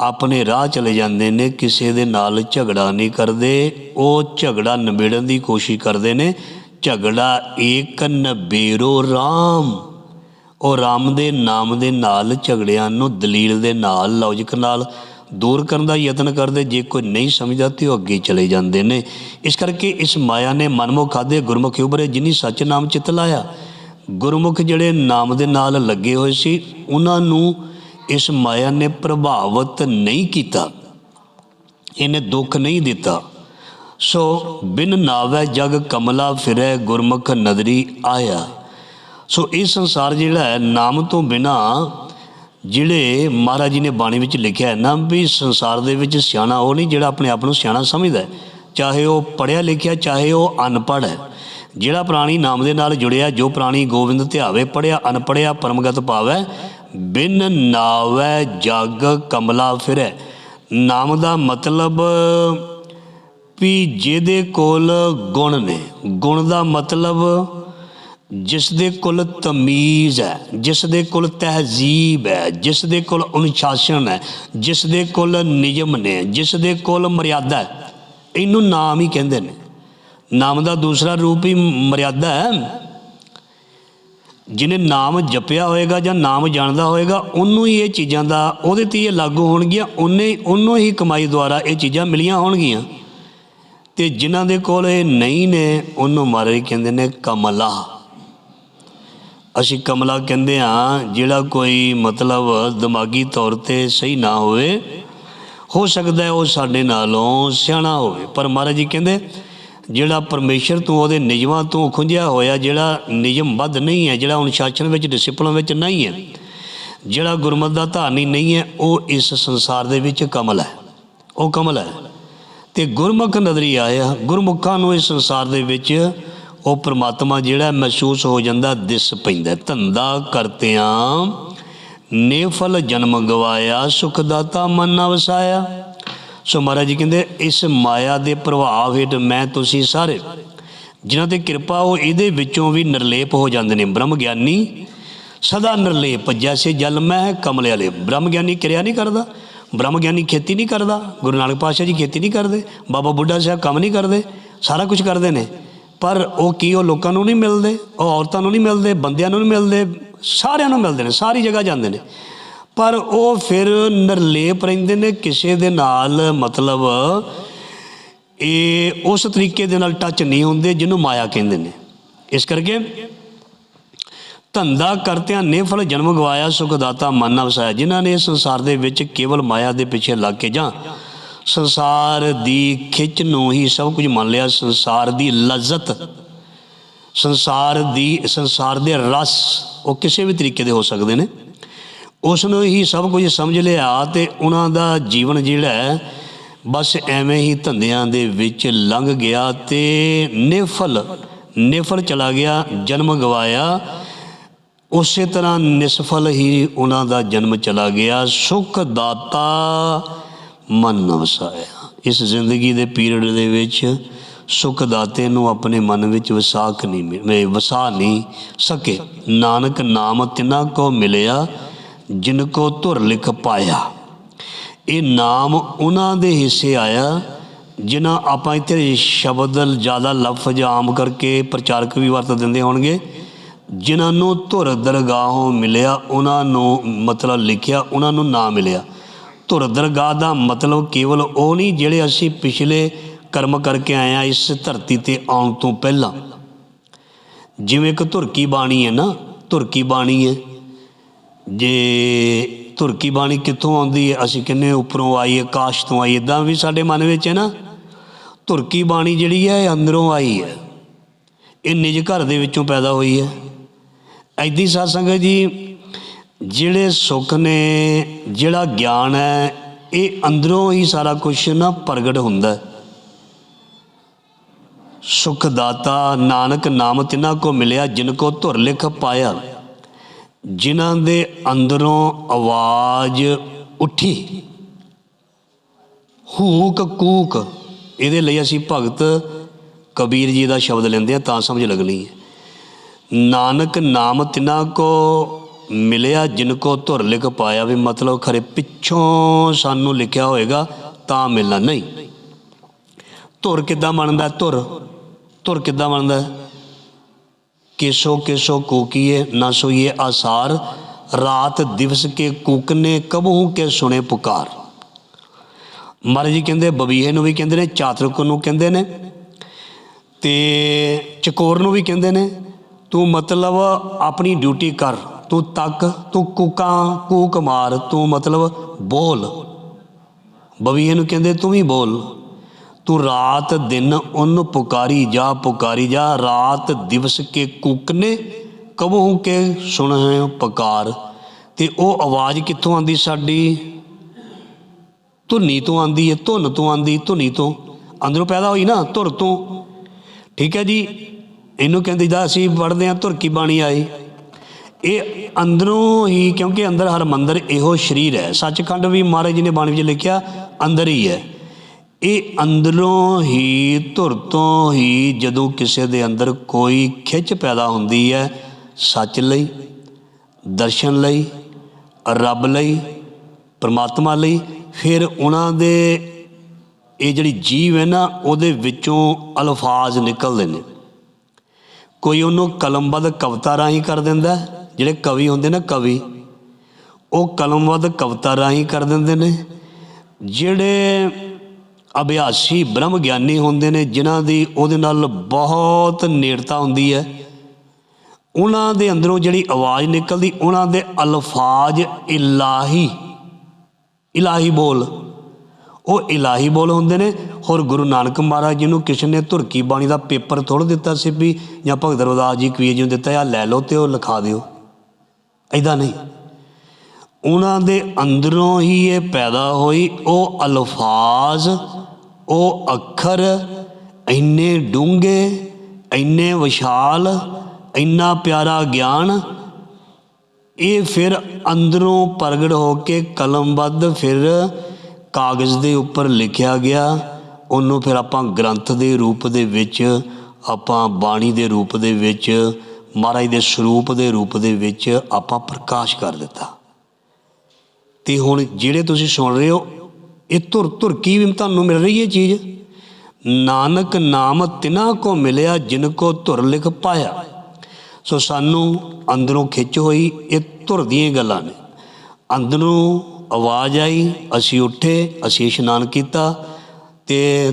ਆਪਣੇ ਰਾਹ ਚਲੇ ਜਾਂਦੇ ਨੇ, ਕਿਸੇ ਦੇ ਨਾਲ ਝਗੜਾ ਨਹੀਂ ਕਰਦੇ। ਉਹ ਝਗੜਾ ਨਿਬੇੜਨ ਦੀ ਕੋਸ਼ਿਸ਼ ਕਰਦੇ ਨੇ। ਝਗੜਾ ਏਕ ਨਬੇਰੋ RAM ਉਹ ਰਾਮ ਦੇ ਨਾਮ ਦੇ ਨਾਲ ਝਗੜਿਆਂ ਨੂੰ ਦਲੀਲ ਦੇ ਨਾਲ ਲੌਜਿਕ ਨਾਲ ਦੂਰ ਕਰਨ ਦਾ ਯਤਨ ਕਰਦੇ, ਜੇ ਕੋਈ ਨਹੀਂ ਸਮਝਦਾ ਤੇ ਉਹ ਅੱਗੇ ਚਲੇ ਜਾਂਦੇ ਨੇ। ਇਸ ਕਰਕੇ ਇਸ ਮਾਇਆ ਨੇ ਮਨਮੁਖ ਖਾਦੇ ਗੁਰਮੁਖੀ ਉਬਰੇ ਜਿਨੀ ਸੱਚ ਨਾਮ ਚਿਤ ਲਾਇਆ। ਗੁਰਮੁਖ ਜਿਹੜੇ ਨਾਮ ਦੇ ਨਾਲ ਲੱਗੇ ਹੋਏ ਸੀ, ਉਹਨਾਂ ਨੂੰ ਇਸ ਮਾਇਆ ਨੇ ਪ੍ਰਭਾਵਿਤ ਨਹੀਂ ਕੀਤਾ। ਇਹਨੇ ਦੁੱਖ ਨਹੀਂ ਦਿੱਤਾ। ਸੋ ਬਿਨ ਨਾਵੈ ਜਗ ਕਮਲਾ ਫਿਰੈ, ਗੁਰਮੁਖ ਨਦਰੀ ਆਇਆ। ਸੋ ਇਹ ਸੰਸਾਰ ਜਿਹੜਾ ਹੈ, ਨਾਮ ਤੋਂ ਬਿਨਾ ਜਿਹੜੇ ਮਹਾਰਾਜ ਜੀ ਨੇ ਬਾਣੀ ਵਿੱਚ ਲਿਖਿਆ ਹੈ, ਨਾ ਵੀ ਸੰਸਾਰ ਦੇ ਵਿੱਚ ਸਿਆਣਾ ਉਹ ਨਹੀਂ ਜਿਹੜਾ ਆਪਣੇ ਆਪ ਨੂੰ ਸਿਆਣਾ ਸਮਝਦਾ ਹੈ। ਚਾਹੇ ਉਹ ਪੜਿਆ ਲਿਖਿਆ, ਚਾਹੇ ਉਹ ਅਨਪੜ੍ਹ ਹੈ। ਜਿਹੜਾ ਪ੍ਰਾਣੀ ਨਾਮ ਦੇ ਨਾਲ ਜੁੜਿਆ, ਜੋ ਪ੍ਰਾਣੀ ਗੋਬਿੰਦ ਧਿਆਵੇ ਪੜਿਆ ਅਨਪੜਿਆ ਪਰਮਗਤ ਪਾਵੈ ਬਿਨ ਨਾਵੈ ਜਗ ਕਮਲਾ ਫਿਰੈ। ਨਾਮ ਦਾ ਮਤਲਬ ਵੀ ਜਿਹਦੇ ਕੋਲ ਗੁਣ ਨੇ। ਗੁਣ ਦਾ ਮਤਲਬ ਜਿਸ ਦੇ ਕੋਲ ਤਮੀਜ਼ ਹੈ ਜਿਸ ਦੇ ਕੋਲ ਤਹਿਜ਼ੀਬ ਹੈ ਜਿਸ ਦੇ ਕੋਲ ਅਨੁਸ਼ਾਸਨ ਹੈ ਜਿਸ ਦੇ ਕੋਲ ਨਿਯਮ ਨੇ ਜਿਸ ਦੇ ਕੋਲ ਮਰਿਆਦਾ ਹੈ, ਇਹਨੂੰ ਨਾਮ ਹੀ ਕਹਿੰਦੇ ਨੇ। ਨਾਮ ਦਾ ਦੂਸਰਾ ਰੂਪ ਹੀ ਮਰਿਆਦਾ ਹੈ। ਜਿਹਨੇ ਨਾਮ ਜਪਿਆ ਹੋਏਗਾ ਜਾਂ ਨਾਮ ਜਾਣਦਾ ਹੋਏਗਾ, ਉਹਨੂੰ ਹੀ ਇਹ ਚੀਜ਼ਾਂ ਦਾ, ਉਹਦੇ ਤੇ ਇਹ ਲਾਗੂ ਹੋਣਗੀਆਂ, ਉਹਨੇ, ਉਹਨੂੰ ਹੀ ਕਮਾਈ ਦੁਆਰਾ ਇਹ ਚੀਜ਼ਾਂ ਮਿਲੀਆਂ ਹੋਣਗੀਆਂ। ਤੇ ਜਿਨ੍ਹਾਂ ਦੇ ਕੋਲ ਇਹ ਨਹੀਂ ਨੇ, ਉਹਨੂੰ ਮਾਰੇ ਕਹਿੰਦੇ ਨੇ ਕਮਲਾ। ਅਸੀਂ ਕਮਲਾ ਕਹਿੰਦੇ ਆ ਜਿਹੜਾ ਕੋਈ ਮਤਲਬ ਦਿਮਾਗੀ ਤੌਰ ਤੇ ਸਹੀ ਨਾ ਹੋਵੇ, ਹੋ ਸਕਦਾ ਹੈ ਉਹ ਸਾਡੇ ਨਾਲੋਂ ਸਿਆਣਾ ਹੋਵੇ। ਪਰ ਮਹਾਰਾਜ ਜੀ ਕਹਿੰਦੇ, ਜਿਹੜਾ ਪਰਮੇਸ਼ਰ ਤੋਂ ਉਹਦੇ ਨਿਯਮਾਂ ਤੋਂ ਖੁੰਝਿਆ ਹੋਇਆ, ਜਿਹੜਾ ਨਿਯਮਬੱਧ ਨਹੀਂ ਹੈ, ਜਿਹੜਾ ਅਨੁਸ਼ਾਸਨ ਵਿੱਚ ਡਿਸਪਲਨ ਵਿੱਚ ਨਹੀਂ ਹੈ, ਜਿਹੜਾ ਗੁਰਮਤਿ ਦਾ ਧਾਰਨੀ ਨਹੀਂ ਹੈ, ਉਹ ਇਸ ਸੰਸਾਰ ਦੇ ਵਿੱਚ ਕਮਲ ਹੈ। ਉਹ ਕਮਲ ਹੈ। ਤੇ ਗੁਰਮੁਖ ਨਜ਼ਰੀ ਆਇਆ, ਗੁਰਮੁਖਾਂ ਨੂੰ ਇਸ ਸੰਸਾਰ ਦੇ ਵਿੱਚ ਉਹ ਪ੍ਰਮਾਤਮਾ ਜਿਹੜਾ ਮਹਿਸੂਸ ਹੋ ਜਾਂਦਾ, ਦਿਸ ਪੈਂਦਾ। ਧੰਦਾ ਕਰਤਿਆਂ ਨੇਫਲ ਜਨਮ ਗਵਾਇਆ, ਸੁਖ ਦਾਤਾ ਮਨ ਵਸਾਇਆ। ਸੋ ਮਹਾਰਾਜ ਜੀ ਕਹਿੰਦੇ, ਇਸ ਮਾਇਆ ਦੇ ਪ੍ਰਭਾਵ ਹੇਠ ਮੈਂ, ਤੁਸੀਂ ਸਾਰੇ, ਜਿਨ੍ਹਾਂ ਤੇ ਕਿਰਪਾ, ਉਹ ਇਹਦੇ ਵਿੱਚੋਂ ਵੀ ਨਿਰਲੇਪ ਹੋ ਜਾਂਦੇ ਨੇ। ਬ੍ਰਹਮ ਗਿਆਨੀ ਸਦਾ ਨਿਰਲੇਪ, ਜੈਸੇ ਜਲ ਮਹਿ ਕਮਲੇ ਵਾਲੇ ਬ੍ਰਹਮ ਗਿਆਨੀ ਕਿਰਿਆ ਨਹੀਂ ਕਰਦਾ, ਬ੍ਰਹਮ ਗਿਆਨੀ ਖੇਤੀ ਨਹੀਂ ਕਰਦਾ, ਗੁਰੂ ਨਾਨਕ ਪਾਤਸ਼ਾਹ ਜੀ ਖੇਤੀ ਨਹੀਂ ਕਰਦੇ, ਬਾਬਾ ਬੁੱਢਾ ਸਾਹਿਬ ਕੰਮ ਨਹੀਂ ਕਰਦੇ, ਸਾਰਾ ਕੁਝ ਕਰਦੇ ਨੇ। ਪਰ ਉਹ ਕੀ, ਉਹ ਲੋਕਾਂ ਨੂੰ ਨਹੀਂ ਮਿਲਦੇ, ਉਹ ਔਰਤਾਂ ਨੂੰ ਨਹੀਂ ਮਿਲਦੇ, ਬੰਦਿਆਂ ਨੂੰ ਨਹੀਂ ਮਿਲਦੇ, ਸਾਰਿਆਂ ਨੂੰ ਮਿਲਦੇ ਨੇ, ਸਾਰੀ ਜਗ੍ਹਾ ਜਾਂਦੇ ਨੇ। ਪਰ ਉਹ ਫਿਰ ਨਿਰਲੇਪ ਰਹਿੰਦੇ ਨੇ ਕਿਸੇ ਦੇ ਨਾਲ, ਮਤਲਬ ਇਹ ਉਸ ਤਰੀਕੇ ਦੇ ਨਾਲ ਟੱਚ ਨਹੀਂ ਹੁੰਦੇ ਜਿਹਨੂੰ ਮਾਇਆ ਕਹਿੰਦੇ ਨੇ। ਇਸ ਕਰਕੇ ਧੰਦਾ ਕਰਤਿਆਂ ਨੇਫਲ ਜਨਮ ਗਵਾਇਆ, ਸੁਖਦਾਤਾ ਮਨ ਨਾ ਵਸਾਇਆ, ਜਿਨ੍ਹਾਂ ਨੇ ਇਸ ਸੰਸਾਰ ਦੇ ਵਿੱਚ ਕੇਵਲ ਮਾਇਆ ਦੇ ਪਿੱਛੇ ਲੱਗ ਕੇ ਜਾਂ ਸੰਸਾਰ ਦੀ ਖਿੱਚ ਨੂੰ ਹੀ ਸਭ ਕੁਝ ਮੰਨ ਲਿਆ, ਸੰਸਾਰ ਦੀ ਲਜ਼ਤ। ਸੰਸਾਰ ਦੀ, ਸੰਸਾਰ ਦੇ ਰਸ, ਉਹ ਕਿਸੇ ਵੀ ਤਰੀਕੇ ਦੇ ਹੋ ਸਕਦੇ ਨੇ। ਉਸ ਨੂੰ ਹੀ ਸਭ ਕੁਝ ਸਮਝ ਲਿਆ ਤੇ ਉਹਨਾਂ ਦਾ ਜੀਵਨ ਜਿਹੜਾ ਹੈ, ਬਸ ਐਵੇਂ ਹੀ ਧੰਦਿਆਂ ਦੇ ਵਿੱਚ ਲੰਘ ਗਿਆ ਤੇ ਨਿਫਲ ਨਿਫਲ ਚਲਾ ਗਿਆ, ਜਨਮ ਗਵਾਇਆ। ਉਸੇ ਤਰ੍ਹਾਂ ਨਿਸਫਲ ਹੀ ਉਹਨਾਂ ਦਾ ਜਨਮ ਚਲਾ ਗਿਆ। ਸੁਖ ਦਾਤਾ ਮਨ ਵਸਾਇਆ। ਇਸ ਜ਼ਿੰਦਗੀ ਦੇ ਪੀਰੀਅਡ ਦੇ ਵਿੱਚ ਸੁਖ ਦਾਤੇ ਨੂੰ ਆਪਣੇ ਮਨ ਵਿੱਚ ਵਸਾਕ ਨਹੀਂ ਮਿ- ਵਸਾ ਨਹੀਂ ਸਕੇ। ਨਾਨਕ ਨਾਮ ਤਿਨਾ ਕੋ ਮਿਲਿਆ, ਜਿਨ ਕੋ ਧੁਰ ਲਿਖ ਪਾਇਆ। ਇਹ ਨਾਮ ਉਹਨਾਂ ਦੇ ਹਿੱਸੇ ਆਇਆ, ਜਿਨ੍ਹਾਂ ਆਪਾਂ ਇੱਥੇ ਸ਼ਬਦ ਜ਼ਿਆਦਾ ਲਫ਼ਜ਼ ਆਮ ਕਰਕੇ ਪ੍ਰਚਾਰਕ ਵੀ ਵਰਤ ਦਿੰਦੇ ਹੋਣਗੇ। ਜਿਨ੍ਹਾਂ ਨੂੰ ਧੁਰ ਦਰਗਾਹੋਂ ਮਿਲਿਆ, ਉਹਨਾਂ ਨੂੰ ਮਤਲਬ ਲਿਖਿਆ, ਉਹਨਾਂ ਨੂੰ ਨਾ ਮਿਲਿਆ। ਧੁਰ ਦਰਗਾਹ ਦਾ ਮਤਲਬ ਕੇਵਲ ਉਹ ਨਹੀਂ, ਜਿਹੜੇ ਅਸੀਂ ਪਿਛਲੇ ਕਰਮ ਕਰਕੇ ਆਏ ਆ ਇਸ ਧਰਤੀ ਤੇ ਆਉਣ ਤੋਂ ਪਹਿਲਾਂ। ਜਿਵੇਂ ਇੱਕ ਧੁਰਕੀ ਬਾਣੀ ਹੈ ਨਾ, ਧੁਰਕੀ ਬਾਣੀ ਹੈ। ਜੇ ਧੁਰਕੀ ਬਾਣੀ ਕਿੱਥੋਂ ਆਉਂਦੀ ਹੈ, ਅਸੀਂ ਕਹਿੰਨੇ ਉੱਪਰੋਂ ਆਈ ਹੈ ਆਕਾਸ਼ ਤੋਂ ਆਈ ਇਦਾਂ ਵੀ ਸਾਡੇ ਮਨ ਵਿੱਚ ਹੈ ਨਾ। ਧੁਰਕੀ ਬਾਣੀ ਜਿਹੜੀ ਹੈ, ਇਹ ਅੰਦਰੋਂ ਆਈ ਹੈ। ਇਹ ਨਿਜ ਘਰ ਦੇ ਵਿੱਚੋਂ ਪੈਦਾ ਹੋਈ ਹੈ। ਐਦੀ ਸਾਧ ਸੰਗਤ ਜੀ ਜਿਹੜੇ ਸੁੱਖ ਨੇ, ਜਿਹੜਾ ਗਿਆਨ ਹੈ, ਇਹ ਅੰਦਰੋਂ ਹੀ ਸਾਰਾ ਕੁਝ ਨਾ ਪ੍ਰਗਟ ਹੁੰਦਾ ਹੈ। ਸੁਖ ਦਾਤਾ ਨਾਨਕ ਨਾਮ ਤਿਨਾ ਕੋ ਮਿਲਿਆ, ਜਿਨ ਕੋ ਧੁਰ ਲਿਖ ਪਾਇਆ। ਜਿਨ੍ਹਾਂ ਦੇ ਅੰਦਰੋਂ ਆਵਾਜ਼ ਉੱਠੀ। ਹੂਕ ਕੂਕ, ਇਹਦੇ ਲਈ ਅਸੀਂ ਭਗਤ ਕਬੀਰ ਜੀ ਦਾ ਸ਼ਬਦ ਲੈਂਦੇ ਆ ਤਾਂ ਸਮਝ ਲੱਗਣੀ ਹੈ। ਨਾਨਕ ਨਾਮ ਤਿਨਾ ਕੋ ਮਿਲਿਆ ਜਿਨ ਕੋ ਧੁਰ ਲਿਖ ਪਾਇਆ ਵੀ ਮਤਲਬ ਖਰੇ ਪਿੱਛੋਂ ਸਾਨੂੰ ਲਿਖਿਆ ਹੋਏਗਾ ਤਾਂ ਮਿਲਣਾ ਨਹੀਂ। ਧੁਰ ਕਿੱਦਾਂ ਬਣਦਾ ਧੁਰ। ਧੁਰ ਕਿੱਦਾਂ ਬਣਦਾ ਕੇਸੋ ਕੇਸੋ ਕੋਕੀਏ ਨਾ ਸੋਈਏ ਆਸਾਰ, ਰਾਤ ਦਿਵਸ ਕੇ ਕੂਕਨੇ ਕਬਹੂ ਕੇ ਸੁਣੇ ਪੁਕਾਰ। ਮਹਾਰਾਜ ਜੀ ਕਹਿੰਦੇ, ਬਬੀਹੇ ਨੂੰ ਵੀ ਕਹਿੰਦੇ ਨੇ, ਚਾਤਰਕ ਨੂੰ ਕਹਿੰਦੇ ਨੇ, ਤੇ ਚਕੋਰ ਨੂੰ ਵੀ ਕਹਿੰਦੇ ਨੇ, ਤੂੰ ਮਤਲਬ ਆਪਣੀ ਡਿਊਟੀ ਕਰ। ਤੂੰ ਤੱਕ, ਤੂੰ ਕੁਕਾਂ, ਕੂਕ ਮਾਰ, ਤੂੰ ਮਤਲਬ ਬੋਲ। ਬਬੀਹੇ ਨੂੰ ਕਹਿੰਦੇ, ਤੂੰ ਵੀ ਬੋਲ। ਤੂੰ ਰਾਤ ਦਿਨ ਉਹਨੂੰ ਪੁਕਾਰੀ ਜਾ ਪੁਕਾਰੀ ਜਾ, ਰਾਤ ਦਿਵਸ ਕੇ ਕੂਕਨੇ ਕਬੂ ਕੇ ਸੁਣ ਹੈ ਪੁਕਾਰ। ਤੇ ਉਹ ਆਵਾਜ਼ ਕਿੱਥੋਂ ਆਂਦੀ ਸਾਡੀ? ਧੁਨੀ ਤੋਂ ਆਂਦੀ ਹੈ, ਧੁਨ ਤੋਂ ਆਂਦੀ ਧੁਨੀ ਤੋਂ। ਅੰਦਰੋਂ ਪੈਦਾ ਹੋਈ ਨਾ, ਧੁਰ ਤੋਂ। ਠੀਕ ਹੈ ਜੀ? ਇਹਨੂੰ ਕਹਿੰਦੇ ਦਾ ਅਸੀਂ ਪੜ੍ਹਦੇ ਹਾਂ, ਧੁਰ ਕੀ ਬਾਣੀ ਆਈ? ਇਹ ਅੰਦਰੋਂ ਹੀ, ਕਿਉਂਕਿ ਅੰਦਰ ਹਰ ਮੰਦਰ ਇਹੋ ਸ਼ਰੀਰ ਹੈ। ਸੱਚਖੰਡ ਵੀ ਮਹਾਰਾਜ ਜੀ ਨੇ ਬਾਣੀ ਵਿੱਚ ਲਿਖਿਆ, ਅੰਦਰ ਹੀ ਹੈ। ਇਹ ਅੰਦਰੋਂ ਹੀ ਧੁਰ ਤੋਂ ਹੀ ਜਦੋਂ ਕਿਸੇ ਦੇ ਅੰਦਰ ਕੋਈ ਖਿੱਚ ਪੈਦਾ ਹੁੰਦੀ ਹੈ, ਸੱਚ ਲਈ, ਦਰਸ਼ਨ ਲਈ, ਰੱਬ ਲਈ, ਪਰਮਾਤਮਾ ਲਈ, ਫਿਰ ਉਹਨਾਂ ਦੇ ਇਹ ਜਿਹੜੀ ਜੀਵ ਹੈ ਨਾ, ਉਹਦੇ ਵਿੱਚੋਂ ਅਲਫਾਜ਼ ਨਿਕਲਦੇ ਨੇ। ਕੋਈ ਉਹਨੂੰ ਕਲਮਬੱਧ ਕਵਿਤਾ ਰਾਹੀਂ ਕਰ ਦਿੰਦਾ ਜਿਹੜੇ ਕਵੀ ਹੁੰਦੇ ਨੇ ਕਵੀ, ਉਹ ਕਲਮਬੱਧ ਕਵਿਤਾ ਰਾਹੀਂ ਕਰ ਦਿੰਦੇ ਨੇ, ਜਿਹੜੇ ਅਭਿਆਸੀ ਬ੍ਰਹਮ ਗਿਆਨੀ ਹੁੰਦੇ ਨੇ, ਜਿਨ੍ਹਾਂ ਦੀ ਉਹਦੇ ਨਾਲ ਬਹੁਤ ਨੇੜਤਾ ਹੁੰਦੀ ਹੈ, ਉਹਨਾਂ ਦੇ ਅੰਦਰੋਂ ਜਿਹੜੀ ਆਵਾਜ਼ ਨਿਕਲਦੀ, ਉਹਨਾਂ ਦੇ ਅਲਫਾਜ਼ ਇਲਾਹੀ ਇਲਾਹੀ ਬੋਲ, ਉਹ ਇਲਾਹੀ ਬੋਲ ਹੁੰਦੇ ਨੇ। ਹੋਰ ਗੁਰੂ ਨਾਨਕ ਮਹਾਰਾਜ ਜੀ ਨੂੰ ਕਿਸੇ ਨੇ ਧੁਰਕੀ ਬਾਣੀ ਦਾ ਪੇਪਰ ਥੋੜ ਦਿੱਤਾ ਸੀ ਵੀ, ਜਾਂ ਭਗਤ ਰਵਿਦਾਸ ਜੀ ਕਵੀਰ ਜੀ ਨੂੰ ਦਿੱਤਾ ਆ ਲੈ ਲਓ ਤੇ ਉਹ ਲਿਖਾ ਦਿਓ। ਐਦਾਂ ਨਹੀਂ। ਉਹਨਾਂ ਦੇ ਅੰਦਰੋਂ ਹੀ ਇਹ ਪੈਦਾ ਹੋਈ, ਉਹ ਅਲਫਾਜ਼, ਉਹ ਅੱਖਰ, ਇੰਨੇ ਡੂੰਘੇ, ਇੰਨੇ ਵਿਸ਼ਾਲ, ਇੰਨਾ ਪਿਆਰਾ ਗਿਆਨ, ਇਹ ਫਿਰ ਅੰਦਰੋਂ ਪ੍ਰਗਟ ਹੋ ਕੇ ਕਲਮਬੱਧ ਫਿਰ ਕਾਗਜ਼ ਦੇ ਉੱਪਰ ਲਿਖਿਆ ਗਿਆ। ਉਹਨੂੰ ਫਿਰ ਆਪਾਂ ਗ੍ਰੰਥ ਦੇ ਰੂਪ ਦੇ ਵਿੱਚ, ਆਪਾਂ ਬਾਣੀ ਦੇ ਰੂਪ ਦੇ ਵਿੱਚ ਮਹਾਰਾਜ ਦੇ ਸਰੂਪ ਦੇ ਰੂਪ ਦੇ ਵਿੱਚ ਆਪਾਂ ਪ੍ਰਕਾਸ਼ ਕਰ ਦਿੱਤਾ। ਤੇ ਹੁਣ ਜਿਹੜੇ ਤੁਸੀਂ ਸੁਣ ਰਹੇ ਹੋ, ਇਹ ਧੁਰ ਧੁਰ ਕੀ ਵੀ ਤੁਹਾਨੂੰ ਮਿਲ ਰਹੀ ਹੈ ਚੀਜ਼? ਨਾਨਕ ਨਾਮ ਤਿਨਾ ਕੋ ਮਿਲਿਆ ਜਿਨ ਕੋ ਧੁਰ ਲਿਖ ਪਾਇਆ। ਸੋ ਸਾਨੂੰ ਅੰਦਰੋਂ ਖਿੱਚ ਹੋਈ ਇਹ ਧੁਰ ਦੀਆਂ ਗੱਲਾਂ ਨੇ। ਅੰਦਰੋਂ ਆਵਾਜ਼ ਆਈ, ਅਸੀਂ ਉੱਠੇ, ਅਸੀਂ ਇਸ਼ਨਾਨ ਕੀਤਾ ਤੇ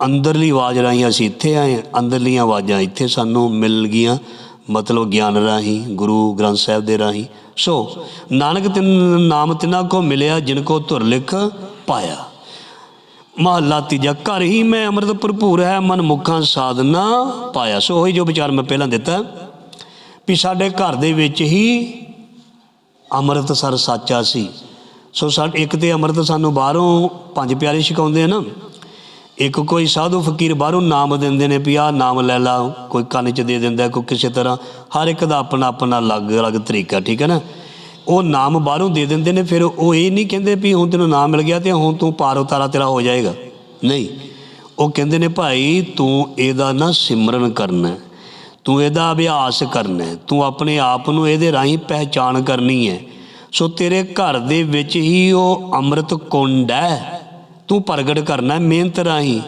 ਅੰਦਰਲੀ ਆਵਾਜ਼ ਰਾਹੀਂ ਅਸੀਂ ਇੱਥੇ ਆਏ ਅੰਦਰਲੀਆਂ ਆਵਾਜ਼ਾਂ ਇੱਥੇ ਸਾਨੂੰ ਮਿਲ ਗਈਆਂ, ਮਤਲਬ ਗਿਆਨ ਰਾਹੀਂ, ਗੁਰੂ ਗ੍ਰੰਥ ਸਾਹਿਬ ਦੇ ਰਾਹੀਂ। ਸੋ ਨਾਨਕ ਤਿੰਨ ਨਾਮ ਤਿਨਾ ਕੋ ਮਿਲਿਆ, ਜਿਨ ਕੋ ਧੁਰ ਲਿਖ ਪਾਇਆ। ਮਹੱਲਾ ਤੀਜਾ, ਘਰ ਹੀ ਮੈਂ ਅੰਮ੍ਰਿਤ ਭਰਪੂਰ ਹੈ, ਮਨ ਮੁਖਾਂ ਸਾਧਨਾ ਪਾਇਆ। ਸੋ ਉਹੀ ਜੋ ਵਿਚਾਰ ਮੈਂ ਪਹਿਲਾਂ ਦਿੱਤਾ, ਵੀ ਸਾਡੇ ਘਰ ਦੇ ਵਿੱਚ ਹੀ ਅੰਮ੍ਰਿਤਸਰ ਸਾਚਾ ਸੀ। ਸੋ ਸਾਡੇ ਇੱਕ ਤੇ ਅੰਮ੍ਰਿਤ ਸਾਨੂੰ ਬਾਹਰੋਂ ਪੰਜ ਪਿਆਰੇ ਛਕਾਉਂਦੇ ਆ ਨਾ ਇੱਕ ਕੋਈ ਸਾਧੂ ਫਕੀਰ ਬਾਹਰੋਂ ਨਾਮ ਦਿੰਦੇ ਨੇ ਵੀ ਆਹ ਨਾਮ ਲੈ ਲਾ, ਕੋਈ ਕੰਨ 'ਚ ਦੇ ਦਿੰਦਾ, ਕੋਈ ਕਿਸੇ ਤਰ੍ਹਾਂ, ਹਰ ਇੱਕ ਦਾ ਆਪਣਾ ਆਪਣਾ ਅਲੱਗ-ਅਲੱਗ ਤਰੀਕਾ, ਠੀਕ ਹੈ ਨਾ? ਉਹ ਨਾਮ ਬਾਹਰੋਂ ਦੇ ਦਿੰਦੇ ਨੇ, ਫਿਰ ਉਹ ਇਹ ਨਹੀਂ ਕਹਿੰਦੇ ਵੀ ਹੁਣ ਤੈਨੂੰ ਨਾਮ ਮਿਲ ਗਿਆ ਤੇ ਹੁਣ ਤੂੰ ਪਾਰ ਉਤਾਰਾ ਤੇਰਾ ਹੋ ਜਾਏਗਾ। ਨਹੀਂ, ਉਹ ਕਹਿੰਦੇ ਨੇ ਭਾਈ ਤੂੰ ਇਹਦਾ ਨਾ ਸਿਮਰਨ ਕਰਨਾ ਤੂੰ ਇਹਦਾ ਅਭਿਆਸ ਕਰਨਾ ਤੂੰ ਆਪਣੇ ਆਪ ਨੂੰ ਇਹਦੇ ਰਾਹੀਂ ਪਹਿਚਾਣ ਕਰਨੀ ਹੈ। ਸੋ ਤੇਰੇ ਘਰ ਦੇ ਵਿੱਚ ਹੀ ਉਹ ਅੰਮ੍ਰਿਤ ਕੁੰਡ ਹੈ। ਤੂੰ ਪ੍ਰਗਟ ਕਰਨਾ ਮਿਹਨਤ ਰਾਹੀਂ।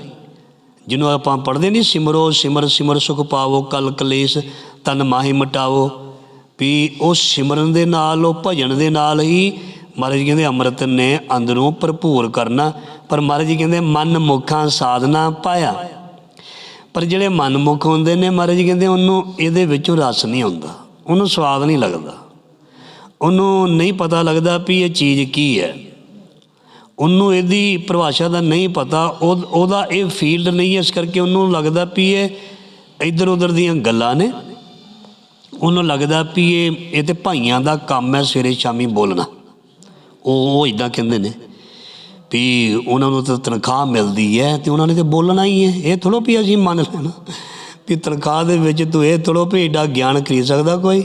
ਜਿਹਨੂੰ ਆਪਾਂ ਪੜ੍ਹਦੇ ਨਹੀਂ, ਸਿਮਰੋ, ਸਿਮਰ ਸਿਮਰ ਸੁਖ ਪਾਵੋ, ਕਲ ਕਲੇਸ਼ ਤਨ ਮਾਹੀ ਮਟਾਵੋ। ਵੀ ਉਹ ਸਿਮਰਨ ਦੇ ਨਾਲ, ਉਹ ਭਜਨ ਦੇ ਨਾਲ ਹੀ ਮਹਾਰਾਜ ਕਹਿੰਦੇ ਅੰਮ੍ਰਿਤ ਨੇ ਅੰਦਰੋਂ ਭਰਪੂਰ ਕਰਨਾ। ਪਰ ਮਹਾਰਾਜ ਜੀ ਕਹਿੰਦੇ ਮਨ ਮੁਖਾਂ ਸਾਧਨਾ ਪਾਇਆ। ਪਰ ਜਿਹੜੇ ਮਨਮੁਖ ਹੁੰਦੇ ਨੇ, ਮਹਾਰਾਜ ਜੀ ਕਹਿੰਦੇ ਉਹਨੂੰ ਇਹਦੇ ਵਿੱਚੋਂ ਰਸ ਨਹੀਂ ਆਉਂਦਾ। ਉਹਨੂੰ ਸਵਾਦ ਨਹੀਂ ਲੱਗਦਾ। ਉਹਨੂੰ ਨਹੀਂ ਪਤਾ ਲੱਗਦਾ ਵੀ ਇਹ ਚੀਜ਼ ਕੀ ਹੈ। ਉਹਨੂੰ ਇਹਦੀ ਪਰਿਭਾਸ਼ਾ ਦਾ ਨਹੀਂ ਪਤਾ, ਉਹ ਉਹਦਾ ਇਹ ਫੀਲਡ ਨਹੀਂ ਹੈ, ਇਸ ਕਰਕੇ ਉਹਨੂੰ ਲੱਗਦਾ ਵੀ ਇਹ ਇੱਧਰ ਉੱਧਰ ਦੀਆਂ ਗੱਲਾਂ ਨੇ। ਉਹਨੂੰ ਲੱਗਦਾ ਵੀ ਇਹ ਇਹ ਤੇ ਭਾਈਆਂ ਦਾ ਕੰਮ ਹੈ ਸਵੇਰੇ ਸ਼ਾਮੀ ਬੋਲਣਾ। ਉਹ ਉਹ ਇਦਾਂ ਕਹਿੰਦੇ ਨੇ ਵੀ ਉਹਨਾਂ ਨੂੰ ਤਾਂ ਤਨਖਾਹ ਮਿਲਦੀ ਹੈ ਤੇ ਉਹਨਾਂ ਨੇ ਤੇ ਬੋਲਣਾ ਹੀ ਹੈ। ਇਹ ਥੋੜੋ ਵੀ ਅਸੀਂ ਮੰਨ ਲੈਣਾ ਵੀ ਤਨਖਾਹ ਦੇ ਵਿੱਚ ਤੂੰ ਇਹ ਥੋੜੋ ਵੀ ਐਡਾ ਗਿਆਨ ਖਰੀਦ ਸਕਦਾ ਕੋਈ।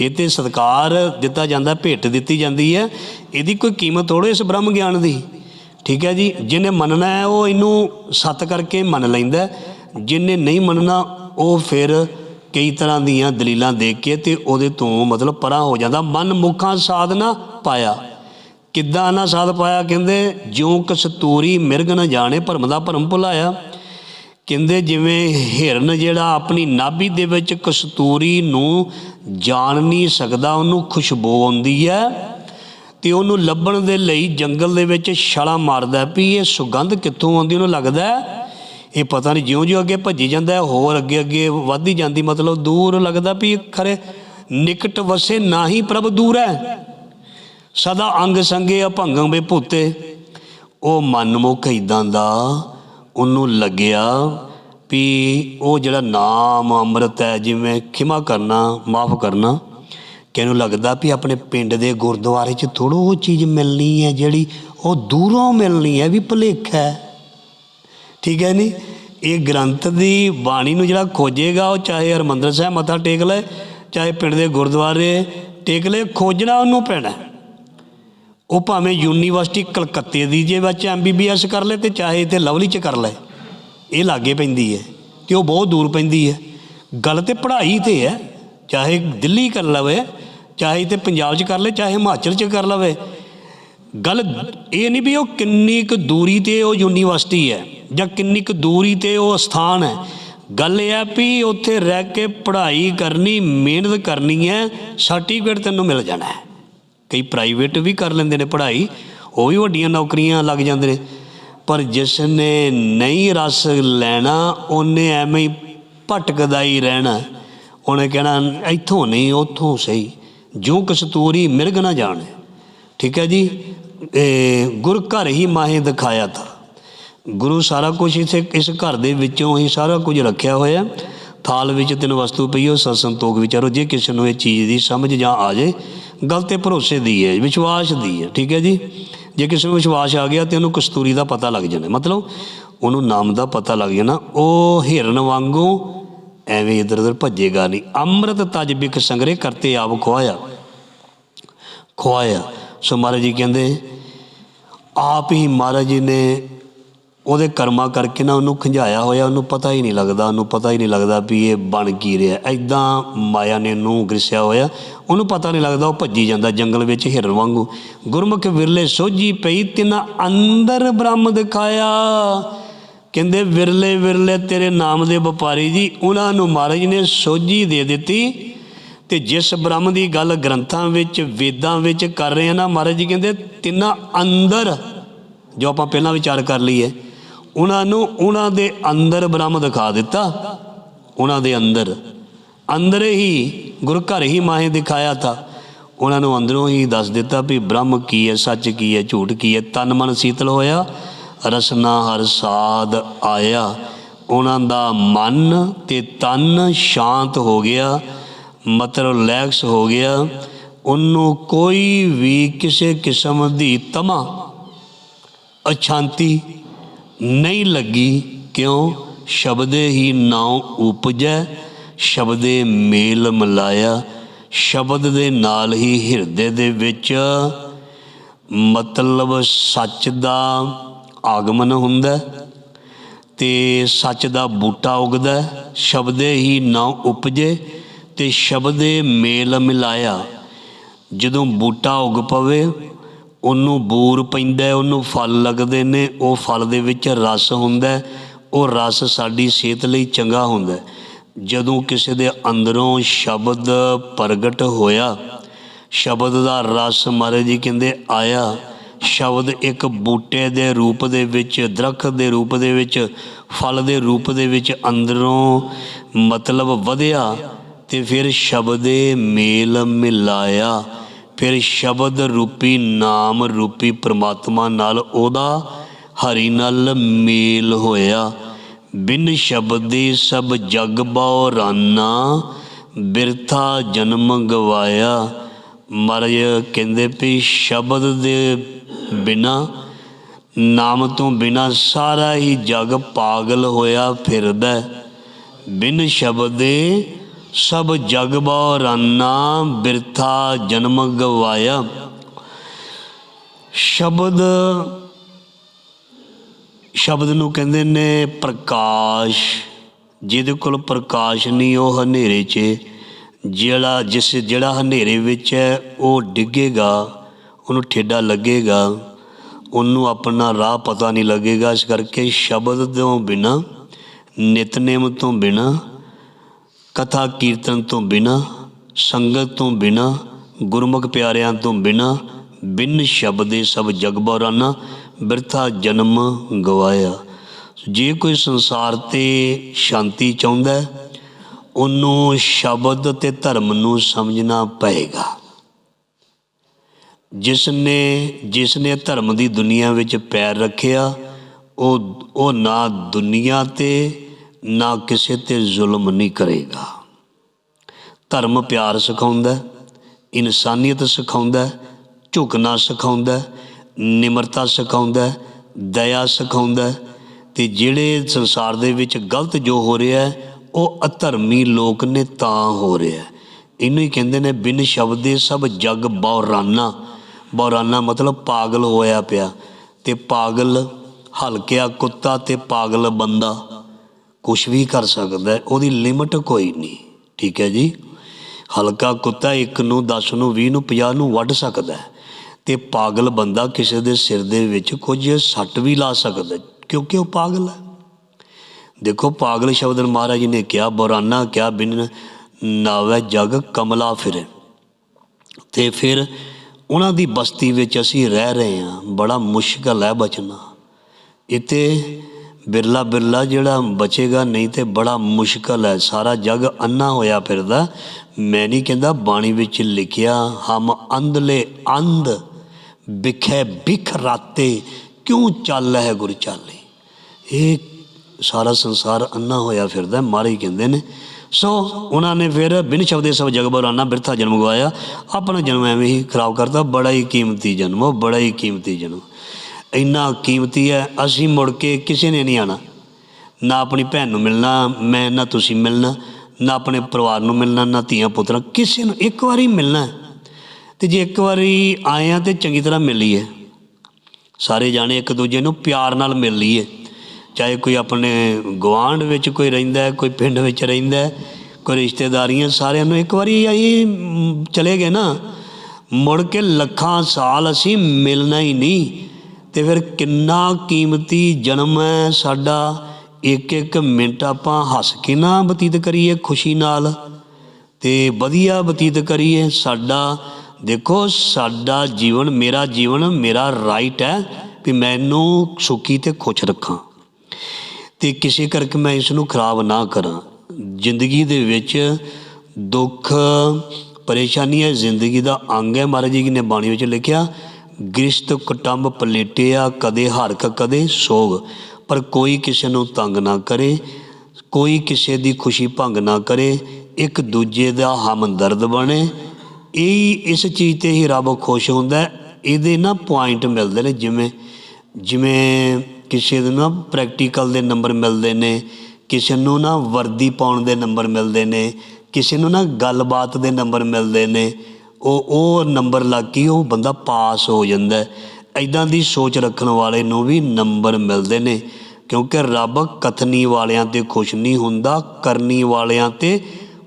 ਇਹ ਤੇ ਸਤਕਾਰ ਦਿੱਤਾ ਜਾਂਦਾ, ਭੇਟ ਦਿੱਤੀ ਜਾਂਦੀ ਹੈ। ਇਹਦੀ ਕੋਈ ਕੀਮਤ ਥੋੜੋ ਇਸ ਬ੍ਰਹਮ ਗਿਆਨ ਦੀ। ਠੀਕ ਹੈ ਜੀ ਜਿਹਨੇ ਮੰਨਣਾ ਹੈ, ਉਹ ਇਹਨੂੰ ਸੱਤ ਕਰਕੇ ਮੰਨ ਲੈਂਦਾ ਜਿਹਨੇ ਨਹੀਂ ਮੰਨਣਾ, ਉਹ ਫਿਰ ਕਈ ਤਰ੍ਹਾਂ ਦੀਆਂ ਦਲੀਲਾਂ ਦੇਖ ਕੇ ਤੇ ਉਹਦੇ ਤੋਂ ਮਤਲਬ ਪਰਾਂ ਹੋ ਜਾਂਦਾ। ਮਨ ਮੁਖਾਂ ਸਾਧਨਾ ਪਾਇਆ। ਕਿੱਦਾਂ ਨਾ ਸਾਧ ਪਾਇਆ, ਕਹਿੰਦੇ, ਜਿਉਂ ਕਸਤੂਰੀ ਮਿਰਗ ਨਾ ਜਾਣੇ, ਭਰਮ ਦਾ ਭਰਮ ਭੁਲਾਇਆ। ਕਹਿੰਦੇ ਜਿਵੇਂ ਹਿਰਨ ਜਿਹੜਾ ਆਪਣੀ ਨਾਭੀ ਦੇ ਵਿੱਚ ਕਸਤੂਰੀ ਨੂੰ ਜਾਣ ਨਹੀਂ ਸਕਦਾ, ਉਹਨੂੰ ਖੁਸ਼ਬੂ ਆਉਂਦੀ ਹੈ ਤੇ ਉਹਨੂੰ ਲੱਭਣ ਦੇ ਲਈ ਜੰਗਲ ਦੇ ਵਿੱਚ ਛਾਲਾਂ ਮਾਰਦਾ ਵੀ ਇਹ ਸੁਗੰਧ ਕਿੱਥੋਂ ਆਉਂਦੀ, ਉਹਨੂੰ ਲੱਗਦਾ ਇਹ ਪਤਾ ਨਹੀਂ ਜਿਉਂ-ਜਿਉਂ ਅੱਗੇ ਭੱਜੀ ਜਾਂਦਾ ਹੋਰ ਅੱਗੇ ਅੱਗੇ ਵੱਧਦੀ ਜਾਂਦੀ, ਮਤਲਬ ਦੂਰ ਲੱਗਦਾ ਵੀ ਇਹ ਖਰੇ ਨਿਕਟ ਵਸੇ ਨਾ ਹੀ ਪ੍ਰਭ ਦੂਰ ਹੈ। ਸਦਾ ਅੰਗ ਸੰਗੇ ਅਭੰਗੰ ਬੇ ਭੂਤੇ, ਉਹ ਮਨਮੁਖ ਇਦਾਂ ਦਾ ਉਹਨੂੰ ਲੱਗਿਆ ਵੀ ਉਹ ਜਿਹੜਾ ਨਾਮ ਅੰਮ੍ਰਿਤ ਹੈ, ਜਿਵੇਂ ਖਿਮਾ ਕਰਨਾ, ਮਾਫ ਕਰਨਾ ਕਿਹਨੂੰ ਲੱਗਦਾ ਵੀ ਆਪਣੇ ਪਿੰਡ ਦੇ ਗੁਰਦੁਆਰੇ 'ਚ ਥੋੜ੍ਹਾ ਉਹ ਚੀਜ਼ ਮਿਲਣੀ ਹੈ, ਜਿਹੜੀ ਉਹ ਦੂਰੋਂ ਮਿਲਣੀ ਹੈ, ਵੀ ਭੁਲੇਖਾ ਹੈ। ਠੀਕ ਹੈ ਨਹੀਂ ਇਹ ਗ੍ਰੰਥ ਦੀ ਬਾਣੀ ਨੂੰ ਜਿਹੜਾ ਖੋਜੇਗਾ, ਉਹ ਚਾਹੇ ਹਰਮੰਦਰ ਸਾਹਿਬ ਮੱਥਾ ਟੇਕ ਲੈ, ਚਾਹੇ ਪਿੰਡ ਦੇ ਗੁਰਦੁਆਰੇ ਟੇਕ ਲੈ, ਖੋਜਣਾ ਉਹਨੂੰ ਪੈਣਾ। ਉਹ ਭਾਵੇਂ ਯੂਨੀਵਰਸਿਟੀ ਕਲਕੱਤੇ ਦੀ ਜੇ ਵਿੱਚ ਐਮਬੀਬੀਐਸ ਕਰ ਲੈ ਤੇ ਚਾਹੇ ਤੇ ਲਵਲੀ ਚ ਕਰ ਲੈ, ਇਹ ਲਾਗੇ ਪੈਂਦੀ ਹੈ ਤੇ ਉਹ ਬਹੁਤ ਦੂਰ ਪੈਂਦੀ ਹੈ। ਗੱਲ ਤੇ ਪੜ੍ਹਾਈ ਤੇ ਹੈ, ਚਾਹੇ ਦਿੱਲੀ ਕਰ ਲਵੇ, ਚਾਹੇ ਤੇ ਪੰਜਾਬ 'ਚ ਕਰ ਲੈ, ਚਾਹੇ ਹਿਮਾਚਲ 'ਚ ਕਰ ਲਵੇ। ਗੱਲ ਇਹ ਨਹੀਂ ਵੀ ਉਹ ਕਿੰਨੀ ਕੁ ਦੂਰੀ ਤੇ ਉਹ ਯੂਨੀਵਰਸਿਟੀ ਹੈ ਜਾਂ ਕਿੰਨੀ ਕੁ ਦੂਰੀ ਤੇ ਉਹ ਸਥਾਨ ਹੈ। ਗੱਲ ਇਹ ਹੈ ਵੀ ਉੱਥੇ ਰਹਿ ਕੇ ਪੜ੍ਹਾਈ ਕਰਨੀ, ਮਿਹਨਤ ਕਰਨੀ ਹੈ ਸਰਟੀਫਿਕੇਟ ਤੈਨੂੰ ਮਿਲ ਜਾਣਾ ਹੈ। ਕਈ ਪ੍ਰਾਈਵੇਟ ਵੀ ਕਰ ਲੈਂਦੇ ਨੇ ਪੜ੍ਹਾਈ, ਉਹ ਵੀ ਵੱਡੀਆਂ ਨੌਕਰੀਆਂ ਲੱਗ ਜਾਂਦੇ ਨੇ। ਪਰ ਜਿਸ ਨੇ ਨਹੀਂ ਰਸ ਲੈਣਾ, ਉਹਨੇ ਐਵੇਂ ਹੀ ਭਟਕਦਾ ਹੀ ਰਹਿਣਾ। ਉਹਨੇ ਕਹਿਣਾ, ਇੱਥੋਂ ਨਹੀਂ, ਉੱਥੋਂ ਸਹੀ। ਜੋ ਕਸਤੂਰੀ ਮਿਰਗ ਨਾ ਜਾਣੇ। ਠੀਕ ਹੈ ਜੀ? ਗੁਰ ਘਰ ਹੀ ਮਾਹੇ ਦਿਖਾਇਆ ਤਾ। ਗੁਰੂ ਸਾਰਾ ਕੁਝ ਇਸੇ, ਇਸ ਘਰ ਦੇ ਵਿੱਚੋਂ ਹੀ ਸਾਰਾ ਕੁਝ ਰੱਖਿਆ ਹੋਇਆ। ਥਾਲ ਵਿੱਚ ਤਿੰਨ ਵਸਤੂ ਪਈ, ਉਹ ਸਤ ਸੰਤੋਖ ਵਿਚਾਰੋ, ਜੇ ਕਿਸੇ ਨੂੰ ਇਹ ਚੀਜ਼ ਦੀ ਸਮਝ ਜਾਂ ਆ ਜੇ ਗੱਲ ਤੇ ਭਰੋਸੇ ਦੀ ਹੈ, ਵਿਸ਼ਵਾਸ ਦੀ ਹੈ, ਠੀਕ ਹੈ ਜੀ? ਜੇ ਕਿਸੇ ਨੂੰ ਵਿਸ਼ਵਾਸ ਆ ਗਿਆ ਤੇ ਉਹਨੂੰ ਕਸਤੂਰੀ ਦਾ ਪਤਾ ਲੱਗ ਜਾਣਾ। ਮਤਲਬ ਉਹਨੂੰ ਨਾਮ ਦਾ ਪਤਾ ਲੱਗ ਜਾਣਾ, ਉਹ ਹਿਰਨ ਵਾਂਗੂ ਐਵੇਂ ਇਧਰ ਉਧਰ ਭੱਜੇਗਾ ਨਹੀਂ। ਅੰਮ੍ਰਿਤ ਤਜ ਬਿਕ ਸੰਗਰੇ ਕਰਤੇ ਆਪ ਖਵਾਇਆ ਖਵਾਇਆ ਸੋ ਮਹਾਰਾਜ ਜੀ ਕਹਿੰਦੇ, ਆਪ ਹੀ ਮਹਾਰਾਜ ਜੀ ਨੇ ਉਹਦੇ ਕਰਮਾਂ ਕਰਕੇ ਨਾ ਉਹਨੂੰ ਖੰਝਾਇਆ ਹੋਇਆ, ਉਹਨੂੰ ਪਤਾ ਹੀ ਨਹੀਂ ਲੱਗਦਾ, ਉਹਨੂੰ ਪਤਾ ਹੀ ਨਹੀਂ ਲੱਗਦਾ ਵੀ ਇਹ ਬਣ ਕੀ ਰਿਹਾ। ਐਦਾਂ ਮਾਇਆ ਨੇ ਨੂੰ ਗ੍ਰਿਸਿਆ ਹੋਇਆ ਉਹਨੂੰ ਪਤਾ ਨਹੀਂ ਲੱਗਦਾ ਉਹ ਭੱਜੀ ਜਾਂਦਾ ਜੰਗਲ ਵਿੱਚ ਹਿਰਨ ਵਾਂਗੂ। ਗੁਰਮੁਖ ਵਿਰਲੇ ਸੋਝੀ ਪਈ, ਤਿਨਾ ਅੰਦਰ ਬ੍ਰਹਮ ਦਿਖਾਇਆ। ਕਹਿੰਦੇ, ਵਿਰਲੇ ਵਿਰਲੇ, ਤੇਰੇ ਨਾਮ ਦੇ ਵਪਾਰੀ ਜੀ, ਉਹਨਾਂ ਨੂੰ ਮਹਾਰਾਜ ਨੇ ਸੋਝੀ ਦੇ ਦਿੱਤੀ ਤੇ ਜਿਸ ਬ੍ਰਹਮ ਦੀ ਗੱਲ ਗ੍ਰੰਥਾਂ ਵਿੱਚ, ਵੇਦਾਂ ਵਿੱਚ ਕਰ ਰਹੇ ਆ ਨਾ, ਮਹਾਰਾਜ ਜੀ ਕਹਿੰਦੇ, ਤਿੰਨਾਂ ਅੰਦਰ, ਜੋ ਆਪਾਂ ਪਹਿਲਾਂ ਵਿਚਾਰ ਕਰ ਲਈਏ, ਉਹਨਾਂ ਨੂੰ ਉਹਨਾਂ ਦੇ ਅੰਦਰ ਬ੍ਰਹਮ ਦਿਖਾ ਦਿੱਤਾ, ਉਹਨਾਂ ਦੇ ਅੰਦਰ। ਅੰਦਰ ਹੀ ਗੁਰ ਘਰ ਹੀ ਮਾਹੇ ਦਿਖਾਇਆ ਤਾ। ਉਹਨਾਂ ਨੂੰ ਅੰਦਰੋਂ ਹੀ ਦੱਸ ਦਿੱਤਾ ਵੀ ਬ੍ਰਹਮ ਕੀ ਹੈ, ਸੱਚ ਕੀ ਹੈ, ਝੂਠ ਕੀ ਹੈ। ਤਨ ਮਨ ਸੀਤਲ ਹੋਇਆ, ਰਸਨਾ ਹਰ ਸਾਧ ਆਇਆ। ਉਹਨਾਂ ਦਾ ਮਨ ਤੇ ਤਨ ਸ਼ਾਂਤ ਹੋ ਗਿਆ, ਮਤਲਬ ਰਿਲੈਕਸ ਹੋ ਗਿਆ। ਉਹਨੂੰ ਕੋਈ ਵੀ ਕਿਸੇ ਕਿਸਮ ਦੀ ਤਮਾ ਅਸ਼ਾਂਤੀ ਨਹੀਂ ਲੱਗੀ। ਕਿਉਂ? ਸ਼ਬਦੇ ਹੀ ਨਾਉ ਉਪਜੈ ਸ਼ਬਦੇ ਮੇਲ ਮਿਲਾਇਆ, ਸ਼ਬਦ ਦੇ ਨਾਲ ਹੀ ਹਿਰਦੇ ਦੇ ਵਿੱਚ ਮਤਲਬ ਸੱਚ ਦਾ ਆਗਮਨ ਹੁੰਦਾ ਹੈ ਤੇ ਸੱਚ ਦਾ ਬੂਟਾ ਉਗਦਾ ਸ਼ਬਦੇ ਹੀ ਨਾ ਉਪਜੇ ਤੇ ਸ਼ਬਦੇ ਮੇਲ ਮਿਲਾਇਆ। ਜਦੋਂ ਬੂਟਾ ਉਗ ਪਵੇ, ਉਹਨੂੰ ਬੂਰ ਪੈਂਦਾ ਉਹਨੂੰ ਫਲ ਲੱਗਦੇ ਨੇ, ਉਹ ਫਲ ਦੇ ਵਿੱਚ ਰਸ ਹੁੰਦਾ ਉਹ ਰਸ ਸਾਡੀ ਸਿਹਤ ਲਈ ਚੰਗਾ ਹੁੰਦਾ ਜਦੋਂ ਕਿਸੇ ਦੇ ਅੰਦਰੋਂ ਸ਼ਬਦ ਪ੍ਰਗਟ ਹੋਇਆ, ਸ਼ਬਦ ਦਾ ਰਸ ਮਹਾਰਾਜ ਜੀ ਕਹਿੰਦੇ ਆਇਆ, ਸ਼ਬਦ ਇੱਕ ਬੂਟੇ ਦੇ ਰੂਪ ਦੇ ਵਿੱਚ, ਦਰਖਤ ਦੇ ਰੂਪ ਦੇ ਵਿੱਚ, ਫਲ ਦੇ ਰੂਪ ਦੇ ਵਿੱਚ ਅੰਦਰੋਂ ਮਤਲਬ ਵਧਿਆ ਤੇ ਫਿਰ ਸ਼ਬਦੇ ਮੇਲ ਮਿਲਾਇਆ। ਫਿਰ ਸ਼ਬਦ ਰੂਪੀ ਨਾਮ ਰੂਪੀ ਪ੍ਰਮਾਤਮਾ ਨਾਲ ਉਹਦਾ ਹਰੀ ਨਾਲ ਮੇਲ ਹੋਇਆ। ਬਿਨ ਸ਼ਬਦੇ ਸਭ ਜਗ ਬਉ ਰਾਨਾ, ਬਿਰਥਾ ਜਨਮ ਗਵਾਇਆ ਮਰਜ਼ ਕਹਿੰਦੇ ਵੀ ਸ਼ਬਦ ਦੇ ਬਿਨਾ, ਨਾਮ ਤੋਂ ਬਿਨਾ ਸਾਰਾ ਹੀ ਜਗ ਪਾਗਲ ਹੋਇਆ ਫਿਰਦਾ ਹੈ। ਬਿਨ ਸ਼ਬਦੇ ਸਭ ਜਗ ਬਉ ਰਾਨਾ, ਬਿਰਥਾ ਜਨਮ ਗਵਾਇਆ ਸ਼ਬਦ ਸ਼ਬਦ ਨੂੰ ਕਹਿੰਦੇ ਨੇ ਪ੍ਰਕਾਸ਼। ਜਿਹਦੇ ਕੋਲ ਪ੍ਰਕਾਸ਼ ਨਹੀਂ, ਉਹ ਹਨੇਰੇ 'ਚ ਜਿਹੜਾ, ਜਿਸ, ਜਿਹੜਾ ਹਨੇਰੇ ਵਿੱਚ ਹੈ, ਉਹ ਡਿੱਗੇਗਾ, ਉਹਨੂੰ ਠੇਡਾ ਲੱਗੇਗਾ, ਉਹਨੂੰ ਆਪਣਾ ਰਾਹ ਪਤਾ ਨਹੀਂ ਲੱਗੇਗਾ। ਇਸ ਕਰਕੇ ਸ਼ਬਦ ਤੋਂ ਬਿਨਾ, ਨਿਤਨੇਮ ਤੋਂ ਬਿਨਾ, ਕਥਾ ਕੀਰਤਨ ਤੋਂ ਬਿਨਾ, ਸੰਗਤ ਤੋਂ ਬਿਨਾ, ਗੁਰਮੁਖ ਪਿਆਰਿਆਂ ਤੋਂ ਬਿਨਾ, ਬਿਨ ਸ਼ਬਦੇ ਸਭ ਜਗ ਬਿਰਥਾ ਜਨਮ ਗਵਾਇਆ। ਜੇ ਕੋਈ ਸੰਸਾਰ ਤੇ ਸ਼ਾਂਤੀ ਚਾਹੁੰਦਾ ਹੈ, ਉਹਨੂੰ ਸ਼ਬਦ ਤੇ ਧਰਮ ਨੂੰ ਸਮਝਣਾ ਪਏਗਾ। ਜਿਸ ਨੇ ਜਿਸ ਨੇ ਧਰਮ ਦੀ ਦੁਨੀਆ ਵਿੱਚ ਪੈਰ ਰੱਖਿਆ ਉਹ ਉਹ ਨਾ ਦੁਨੀਆ ਤੇ ਨਾ ਕਿਸੇ ਤੇ ਜ਼ੁਲਮ ਨਹੀਂ ਕਰੇਗਾ। ਧਰਮ ਪਿਆਰ ਸਿਖਾਉਂਦਾ ਇਨਸਾਨੀਅਤ ਸਿਖਾਉਂਦਾ ਝੁਕਣਾ ਸਿਖਾਉਂਦਾ ਨਿਮਰਤਾ ਸਿਖਾਉਂਦਾ ਹੈ, ਦਇਆ ਸਿਖਾਉਂਦਾ ਹੈ ਤੇ ਜਿਹੜੇ ਸੰਸਾਰ ਦੇ ਵਿੱਚ ਗਲਤ ਜੋ ਹੋ ਰਿਹਾ ਹੈ ਉਹ ਅਧਰਮੀ ਲੋਕ ਨੇ ਤਾਂ ਹੋ ਰਿਹਾ ਇਹਨੂੰ ਹੀ ਕਹਿੰਦੇ ਨੇ ਬਿਨ ਸ਼ਬਦ ਦੇ ਸਭ ਜਗ ਬੌਰਾਨਾ। ਬੌਰਾਨਾ ਮਤਲਬ ਪਾਗਲ ਹੋਇਆ ਪਿਆ ਤੇ ਪਾਗਲ ਹਲਕਿਆ ਕੁੱਤਾ ਤੇ ਪਾਗਲ ਬੰਦਾ ਕੁਝ ਵੀ ਕਰ ਸਕਦਾ ਉਹਦੀ ਲਿਮਟ ਕੋਈ ਨਹੀਂ। ਠੀਕ ਹੈ ਜੀ? ਹਲਕਾ ਕੁੱਤਾ ਇੱਕ ਨੂੰ 10 ਨੂੰ 20 ਨੂੰ 50 ਨੂੰ ਵੱਢ ਸਕਦਾ ਹੈ। ਤੇ ਪਾਗਲ ਬੰਦਾ ਕਿਸੇ ਦੇ ਸਿਰ ਦੇ ਵਿੱਚ ਕੁਝ ਸੱਟ ਵੀ ਲਾ ਸਕਦਾ, ਕਿਉਂਕਿ ਉਹ ਪਾਗਲ ਹੈ। ਦੇਖੋ, ਪਾਗਲ ਸ਼ਬਦ ਮਹਾਰਾਜ ਜੀ ਨੇ ਕਿਹਾ, ਬੋਰਾਨਾ ਕਿਹਾ, ਬਿਨ ਨਾਵੇ ਜਗ ਕਮਲਾ ਫਿਰੇ। ਤੇ ਫਿਰ ਉਹਨਾਂ ਦੀ ਬਸਤੀ ਵਿੱਚ ਅਸੀਂ ਰਹਿ ਰਹੇ ਹਾਂ, ਬੜਾ ਮੁਸ਼ਕਲ ਹੈ ਬਚਣਾ। ਇਤੇ ਬਿਰਲਾ ਬਿਰਲਾ ਜਿਹੜਾ ਬਚੇਗਾ, ਨਹੀਂ ਤੇ ਬੜਾ ਮੁਸ਼ਕਲ ਹੈ। ਸਾਰਾ ਜਗ ਅੰਨਾ ਹੋਇਆ ਫਿਰਦਾ। ਮੈਂ ਨਹੀਂ ਕਹਿੰਦਾ ਬਾਣੀ ਵਿੱਚ ਲਿਖਿਆ, ਹਮ ਅੰਧਲੇ ਅੰਧ ਵਿਖੇ ਬਿਖ ਰਾਤੇ ਕਿਉਂ ਚੱਲ ਹੈ ਗੁਰ ਚਾਲੇ? ਇਹ ਸਾਰਾ ਸੰਸਾਰ ਅੰਨਾ ਹੋਇਆ ਫਿਰਦਾ, ਮਾਰੇ ਕਹਿੰਦੇ ਨੇ। ਸੋ ਉਹਨਾਂ ਨੇ ਫਿਰ ਬਿਨ ਸ਼ਬਦੇ ਸਭ ਜਗ ਬਰਾਨਾ ਬਿਰਥਾ ਜਨਮ ਗਵਾਇਆ। ਆਪਣਾ ਜਨਮ ਐਵੇਂ ਹੀ ਖਰਾਬ ਕਰਦਾ ਬੜਾ ਹੀ ਕੀਮਤੀ ਜਨਮ ਉਹ ਬੜਾ ਹੀ ਕੀਮਤੀ ਜਨਮ। ਇੰਨਾ ਕੀਮਤੀ ਹੈ, ਅਸੀਂ ਮੁੜ ਕੇ ਕਿਸੇ ਨੇ ਨਹੀਂ ਆਣਾ ਨਾ ਆਪਣੀ ਭੈਣ ਨੂੰ ਮਿਲਣਾ, ਮੈਂ ਨਾ ਤੁਸੀਂ ਮਿਲਣਾ, ਨਾ ਆਪਣੇ ਪਰਿਵਾਰ ਨੂੰ ਮਿਲਣਾ, ਨਾ ਧੀਆਂ ਪੁੱਤਰਾਂ, ਕਿਸੇ ਨੂੰ ਇੱਕ ਵਾਰੀ ਮਿਲਣਾ ਤੇ ਜੇ ਇੱਕ ਵਾਰੀ ਆਏ ਆ ਤੇ ਚੰਗੀ ਤਰ੍ਹਾਂ ਮਿਲ ਲਈਏ। ਸਾਰੇ ਜਾਣੇ ਇੱਕ ਦੂਜੇ ਨੂੰ ਪਿਆਰ ਨਾਲ ਮਿਲ ਲਈਏ। ਚਾਹੇ ਕੋਈ ਆਪਣੇ ਗਵਾਂਢ ਵਿੱਚ ਕੋਈ ਰਹਿੰਦਾ ਕੋਈ ਪਿੰਡ ਵਿੱਚ ਰਹਿੰਦਾ ਕੋਈ ਰਿਸ਼ਤੇਦਾਰੀਆਂ ਸਾਰਿਆਂ ਨੂੰ ਇੱਕ ਵਾਰੀ ਆਈ ਚਲੇ ਗਏ ਨਾ, ਮੁੜ ਕੇ ਲੱਖਾਂ ਸਾਲ ਅਸੀਂ ਮਿਲਣਾ ਹੀ ਨਹੀਂ। ਤੇ ਫਿਰ ਕਿੰਨਾ ਕੀਮਤੀ ਜਨਮ ਹੈ ਸਾਡਾ ਇੱਕ ਇੱਕ ਮਿੰਟ ਆਪਾਂ ਹੱਸ ਕੇ ਨਾ ਬਤੀਤ ਕਰੀਏ ਖੁਸ਼ੀ ਨਾਲ। ਤੇ ਵਧੀਆ ਬਤੀਤ ਕਰੀਏ ਸਾਡਾ ਦੇਖੋ, ਸਾਡਾ ਜੀਵਨ, ਮੇਰਾ ਜੀਵਨ, ਮੇਰਾ ਰਾਈਟ ਹੈ ਵੀ ਮੈਨੂੰ ਸੁਖੀ ਤੇ ਖੁਸ਼ ਰੱਖਾਂ। ਤੇ ਕਿਸੇ ਕਰਕੇ ਮੈਂ ਇਸ ਨੂੰ ਖਰਾਬ ਨਾ ਕਰਾਂ। ਜ਼ਿੰਦਗੀ ਦੇ ਵਿੱਚ ਦੁੱਖ, ਪਰੇਸ਼ਾਨੀ ਹੈ, ਜ਼ਿੰਦਗੀ ਦਾ ਅੰਗ ਹੈ। ਮਹਾਰਾਜ ਜੀ ਨੇ ਬਾਣੀ ਵਿੱਚ ਲਿਖਿਆ, ਗ੍ਰਿਸ਼ਤ ਕੁਟੰਬ ਪਲੇਟਿਆ ਕਦੇ ਹਰਕ, ਕਦੇ ਸੋਗ। ਪਰ ਕੋਈ ਕਿਸੇ ਨੂੰ ਤੰਗ ਨਾ ਕਰੇ, ਕੋਈ ਕਿਸੇ ਦੀ ਖੁਸ਼ੀ ਭੰਗ ਨਾ ਕਰੇ, ਇੱਕ ਦੂਜੇ ਦਾ ਹਮਦਰਦ ਬਣੇ ਇਹ ਇਸ ਚੀਜ਼ ਤੇ ਹੀ ਰੱਬ ਖੁਸ਼ ਹੁੰਦਾ ਇਹਦੇ ਨਾ ਪੁਆਇੰਟ ਮਿਲਦੇ ਨੇ, ਜਿਵੇਂ ਜਿਵੇਂ ਕਿਸੇ ਨੂੰ ਨਾ ਪ੍ਰੈਕਟੀਕਲ ਦੇ ਨੰਬਰ ਮਿਲਦੇ ਨੇ, ਕਿਸੇ ਨੂੰ ਨਾ ਵਰਦੀ ਪਾਉਣ ਦੇ ਨੰਬਰ ਮਿਲਦੇ ਨੇ, ਕਿਸੇ ਨੂੰ ਨਾ ਗੱਲਬਾਤ ਦੇ ਨੰਬਰ ਮਿਲਦੇ ਨੇ, ਉਹ ਉਹ ਨੰਬਰ ਲੱਗ ਕੇ ਉਹ ਬੰਦਾ ਪਾਸ ਹੋ ਜਾਂਦਾ ਹੈ। ਐਦਾਂ ਦੀ ਸੋਚ ਰੱਖਣ ਵਾਲੇ ਨੂੰ ਵੀ ਨੰਬਰ ਮਿਲਦੇ ਨੇ, ਕਿਉਂਕਿ ਰੱਬ ਕਥਨੀ ਵਾਲਿਆਂ ਤੇ ਖੁਸ਼ ਨਹੀਂ ਹੁੰਦਾ, ਕਰਨੀ ਵਾਲਿਆਂ ਤੇ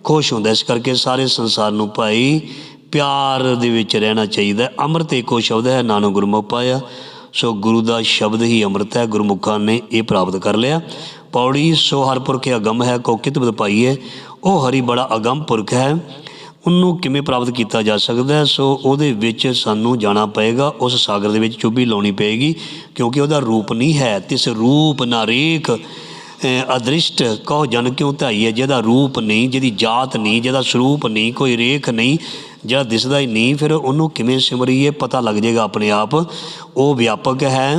ਖੁਸ਼ ਹੁੰਦਾ ਇਸ ਕਰਕੇ ਸਾਰੇ ਸੰਸਾਰ ਨੂੰ ਭਾਈ ਪਿਆਰ ਦੇ ਵਿੱਚ ਰਹਿਣਾ ਚਾਹੀਦਾ ਅੰਮ੍ਰਿਤ ਇੱਕੋ ਸ਼ਬਦ ਹੈ, ਨਾਨਕ ਗੁਰਮੁਖ ਪਾਇਆ। ਸੋ ਗੁਰੂ ਦਾ ਸ਼ਬਦ ਹੀ ਅੰਮ੍ਰਿਤ ਹੈ, ਗੁਰਮੁਖਾਂ ਨੇ ਇਹ ਪ੍ਰਾਪਤ ਕਰ ਲਿਆ। ਪੌੜੀ ਸੋ ਹਰ ਪੁਰਖ ਅਗੰਮ ਹੈ, ਕੋ ਕਿਤ ਬਦ ਪਾਈਏ ਉਹ ਹਰੀ ਬੜਾ ਅਗੰਮ ਪੁਰਖ ਹੈ। ਉਹਨੂੰ ਕਿਵੇਂ ਪ੍ਰਾਪਤ ਕੀਤਾ ਜਾ ਸਕਦਾ ਹੈ? ਸੋ ਉਹਦੇ ਵਿੱਚ ਸਾਨੂੰ ਜਾਣਾ ਪਏਗਾ। ਉਸ ਸਾਗਰ ਦੇ ਵਿੱਚ ਚੁੱਭੀ ਲਾਉਣੀ ਪਏਗੀ, ਕਿਉਂਕਿ ਉਹਦਾ ਰੂਪ ਨਹੀਂ ਹੈ। ਤਿਸ ਰੂਪ ਨਾ ਰੇਖ ਅਹ, ਅਦ੍ਰਿਸ਼ਟ, ਕਹੋ ਜਨ ਕਿਉਂ ਧਾਈ ਹੈ ਜਿਹਦਾ ਰੂਪ ਨਹੀਂ, ਜਿਹਦੀ ਜਾਤ ਨਹੀਂ, ਜਿਹਦਾ ਸਰੂਪ ਨਹੀਂ, ਕੋਈ ਰੇਖ ਨਹੀਂ ਜਿਹੜਾ ਦਿਸਦਾ ਹੀ ਨਹੀਂ, ਫਿਰ ਉਹਨੂੰ ਕਿਵੇਂ ਸਿਮਰੀਏ ਪਤਾ ਲੱਗ ਜਾਏਗਾ ਆਪਣੇ ਆਪ। ਉਹ ਵਿਆਪਕ ਹੈ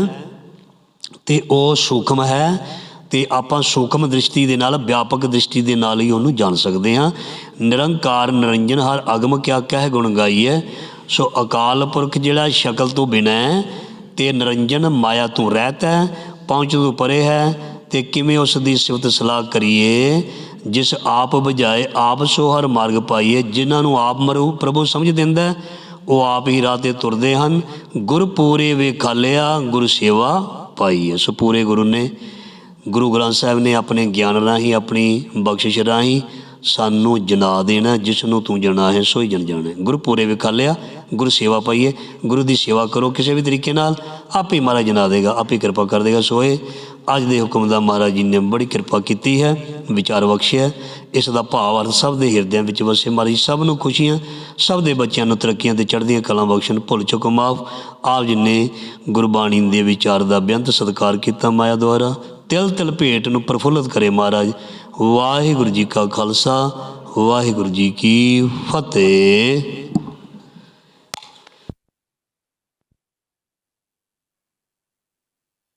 ਤੇ ਉਹ ਸੂਖਮ ਹੈ ਤੇ ਆਪਾਂ ਸੂਖਮ ਦ੍ਰਿਸ਼ਟੀ ਦੇ ਨਾਲ, ਵਿਆਪਕ ਦ੍ਰਿਸ਼ਟੀ ਦੇ ਨਾਲ ਹੀ ਉਹਨੂੰ ਜਾਣ ਸਕਦੇ ਹਾਂ। ਨਿਰੰਕਾਰ ਨਿਰੰਜਨ ਹਰ ਅਗਮ ਕਿਆ ਕਹਿ ਗੁਣ ਗਾਈਏ ਸੋ ਅਕਾਲ ਪੁਰਖ ਜਿਹੜਾ ਸ਼ਕਲ ਤੋਂ ਬਿਨਾ ਹੈ ਤੇ ਨਿਰੰਜਨ ਮਾਇਆ ਤੋਂ ਰਹਿਤ ਹੈ, ਪਹੁੰਚ ਤੋਂ ਪਰੇ ਹੈ ਤੇ ਕਿਵੇਂ ਉਸ ਦੀ ਸਿਫਤ ਸਲਾਹ ਕਰੀਏ? ਜਿਸ ਆਪ ਬਜਾਏ ਆਪ ਸੋ ਹਰ ਮਾਰਗ ਪਾਈਏ, ਜਿਨ੍ਹਾਂ ਨੂੰ ਆਪ ਮਰੂ ਪ੍ਰਭੂ ਸਮਝ ਦਿੰਦਾ ਉਹ ਆਪ ਹੀ ਰਾਹ ਤੇ ਤੁਰਦੇ ਹਨ। ਗੁਰ ਪੂਰੇ ਵੇਖਾਲਿਆ ਗੁਰ ਸੇਵਾ ਪਾਈਏ। ਸੋ ਪੂਰੇ ਗੁਰੂ ਨੇ, ਗੁਰੂ ਗ੍ਰੰਥ ਸਾਹਿਬ ਨੇ ਆਪਣੇ ਗਿਆਨ ਰਾਹੀਂ, ਆਪਣੀ ਬਖਸ਼ਿਸ਼ ਰਾਹੀਂ ਸਾਨੂੰ ਜਨਾ ਦੇਣਾ ਜਿਸ ਨੂੰ ਤੂੰ ਜਨਾ ਹੈ ਸੋਈ ਜਨ ਜਾਣਾ ਗੁਰੂ ਪੂਰੇ ਵਿਖਾਲਿਆ ਗੁਰੂ ਸੇਵਾ ਪਾਈਏ। ਗੁਰੂ ਦੀ ਸੇਵਾ ਕਰੋ ਕਿਸੇ ਵੀ ਤਰੀਕੇ ਨਾਲ, ਆਪੇ ਮਹਾਰਾਜ ਜਨਾ ਦੇਗਾ, ਆਪੇ ਕਿਰਪਾ ਕਰ ਦੇਗਾ ਸੋਏ ਅੱਜ ਦੇ ਹੁਕਮ ਦਾ ਮਹਾਰਾਜ ਜੀ ਨੇ ਬੜੀ ਕਿਰਪਾ ਕੀਤੀ ਹੈ, ਵਿਚਾਰ ਬਖਸ਼ਿਆ ਇਸ ਦਾ ਭਾਵ ਅਰਥ ਸਭ ਦੇ ਹਿਰਦਿਆਂ ਵਿੱਚ ਵਸੇ। ਮਹਾਰਾਜ ਸਭ ਨੂੰ ਖੁਸ਼ੀਆਂ ਸਭ ਦੇ ਬੱਚਿਆਂ ਨੂੰ ਤਰੱਕੀਆਂ ਤੇ ਚੜ੍ਹਦੀਆਂ ਕਲਾਂ ਬਖਸ਼ਣ। ਭੁੱਲ ਚੁੱਕ, ਮਾਫ। ਆਪ ਜੀ ਨੇ ਗੁਰਬਾਣੀ ਦੇ ਵਿਚਾਰ ਦਾ ਬੇਅੰਤ ਸਤਿਕਾਰ ਕੀਤਾ ਮਾਇਆ ਦੁਆਰਾ। ਤਿਲ ਤਿਲ ਭੇਟ ਨੂੰ ਪ੍ਰਫੁੱਲਤ ਕਰੇ ਮਹਾਰਾਜ। ਵਾਹਿਗੁਰੂ ਜੀ ਕਾ ਖਾਲਸਾ, ਵਾਹਿਗੁਰੂ ਜੀ ਕੀ ਫਤਿਹ।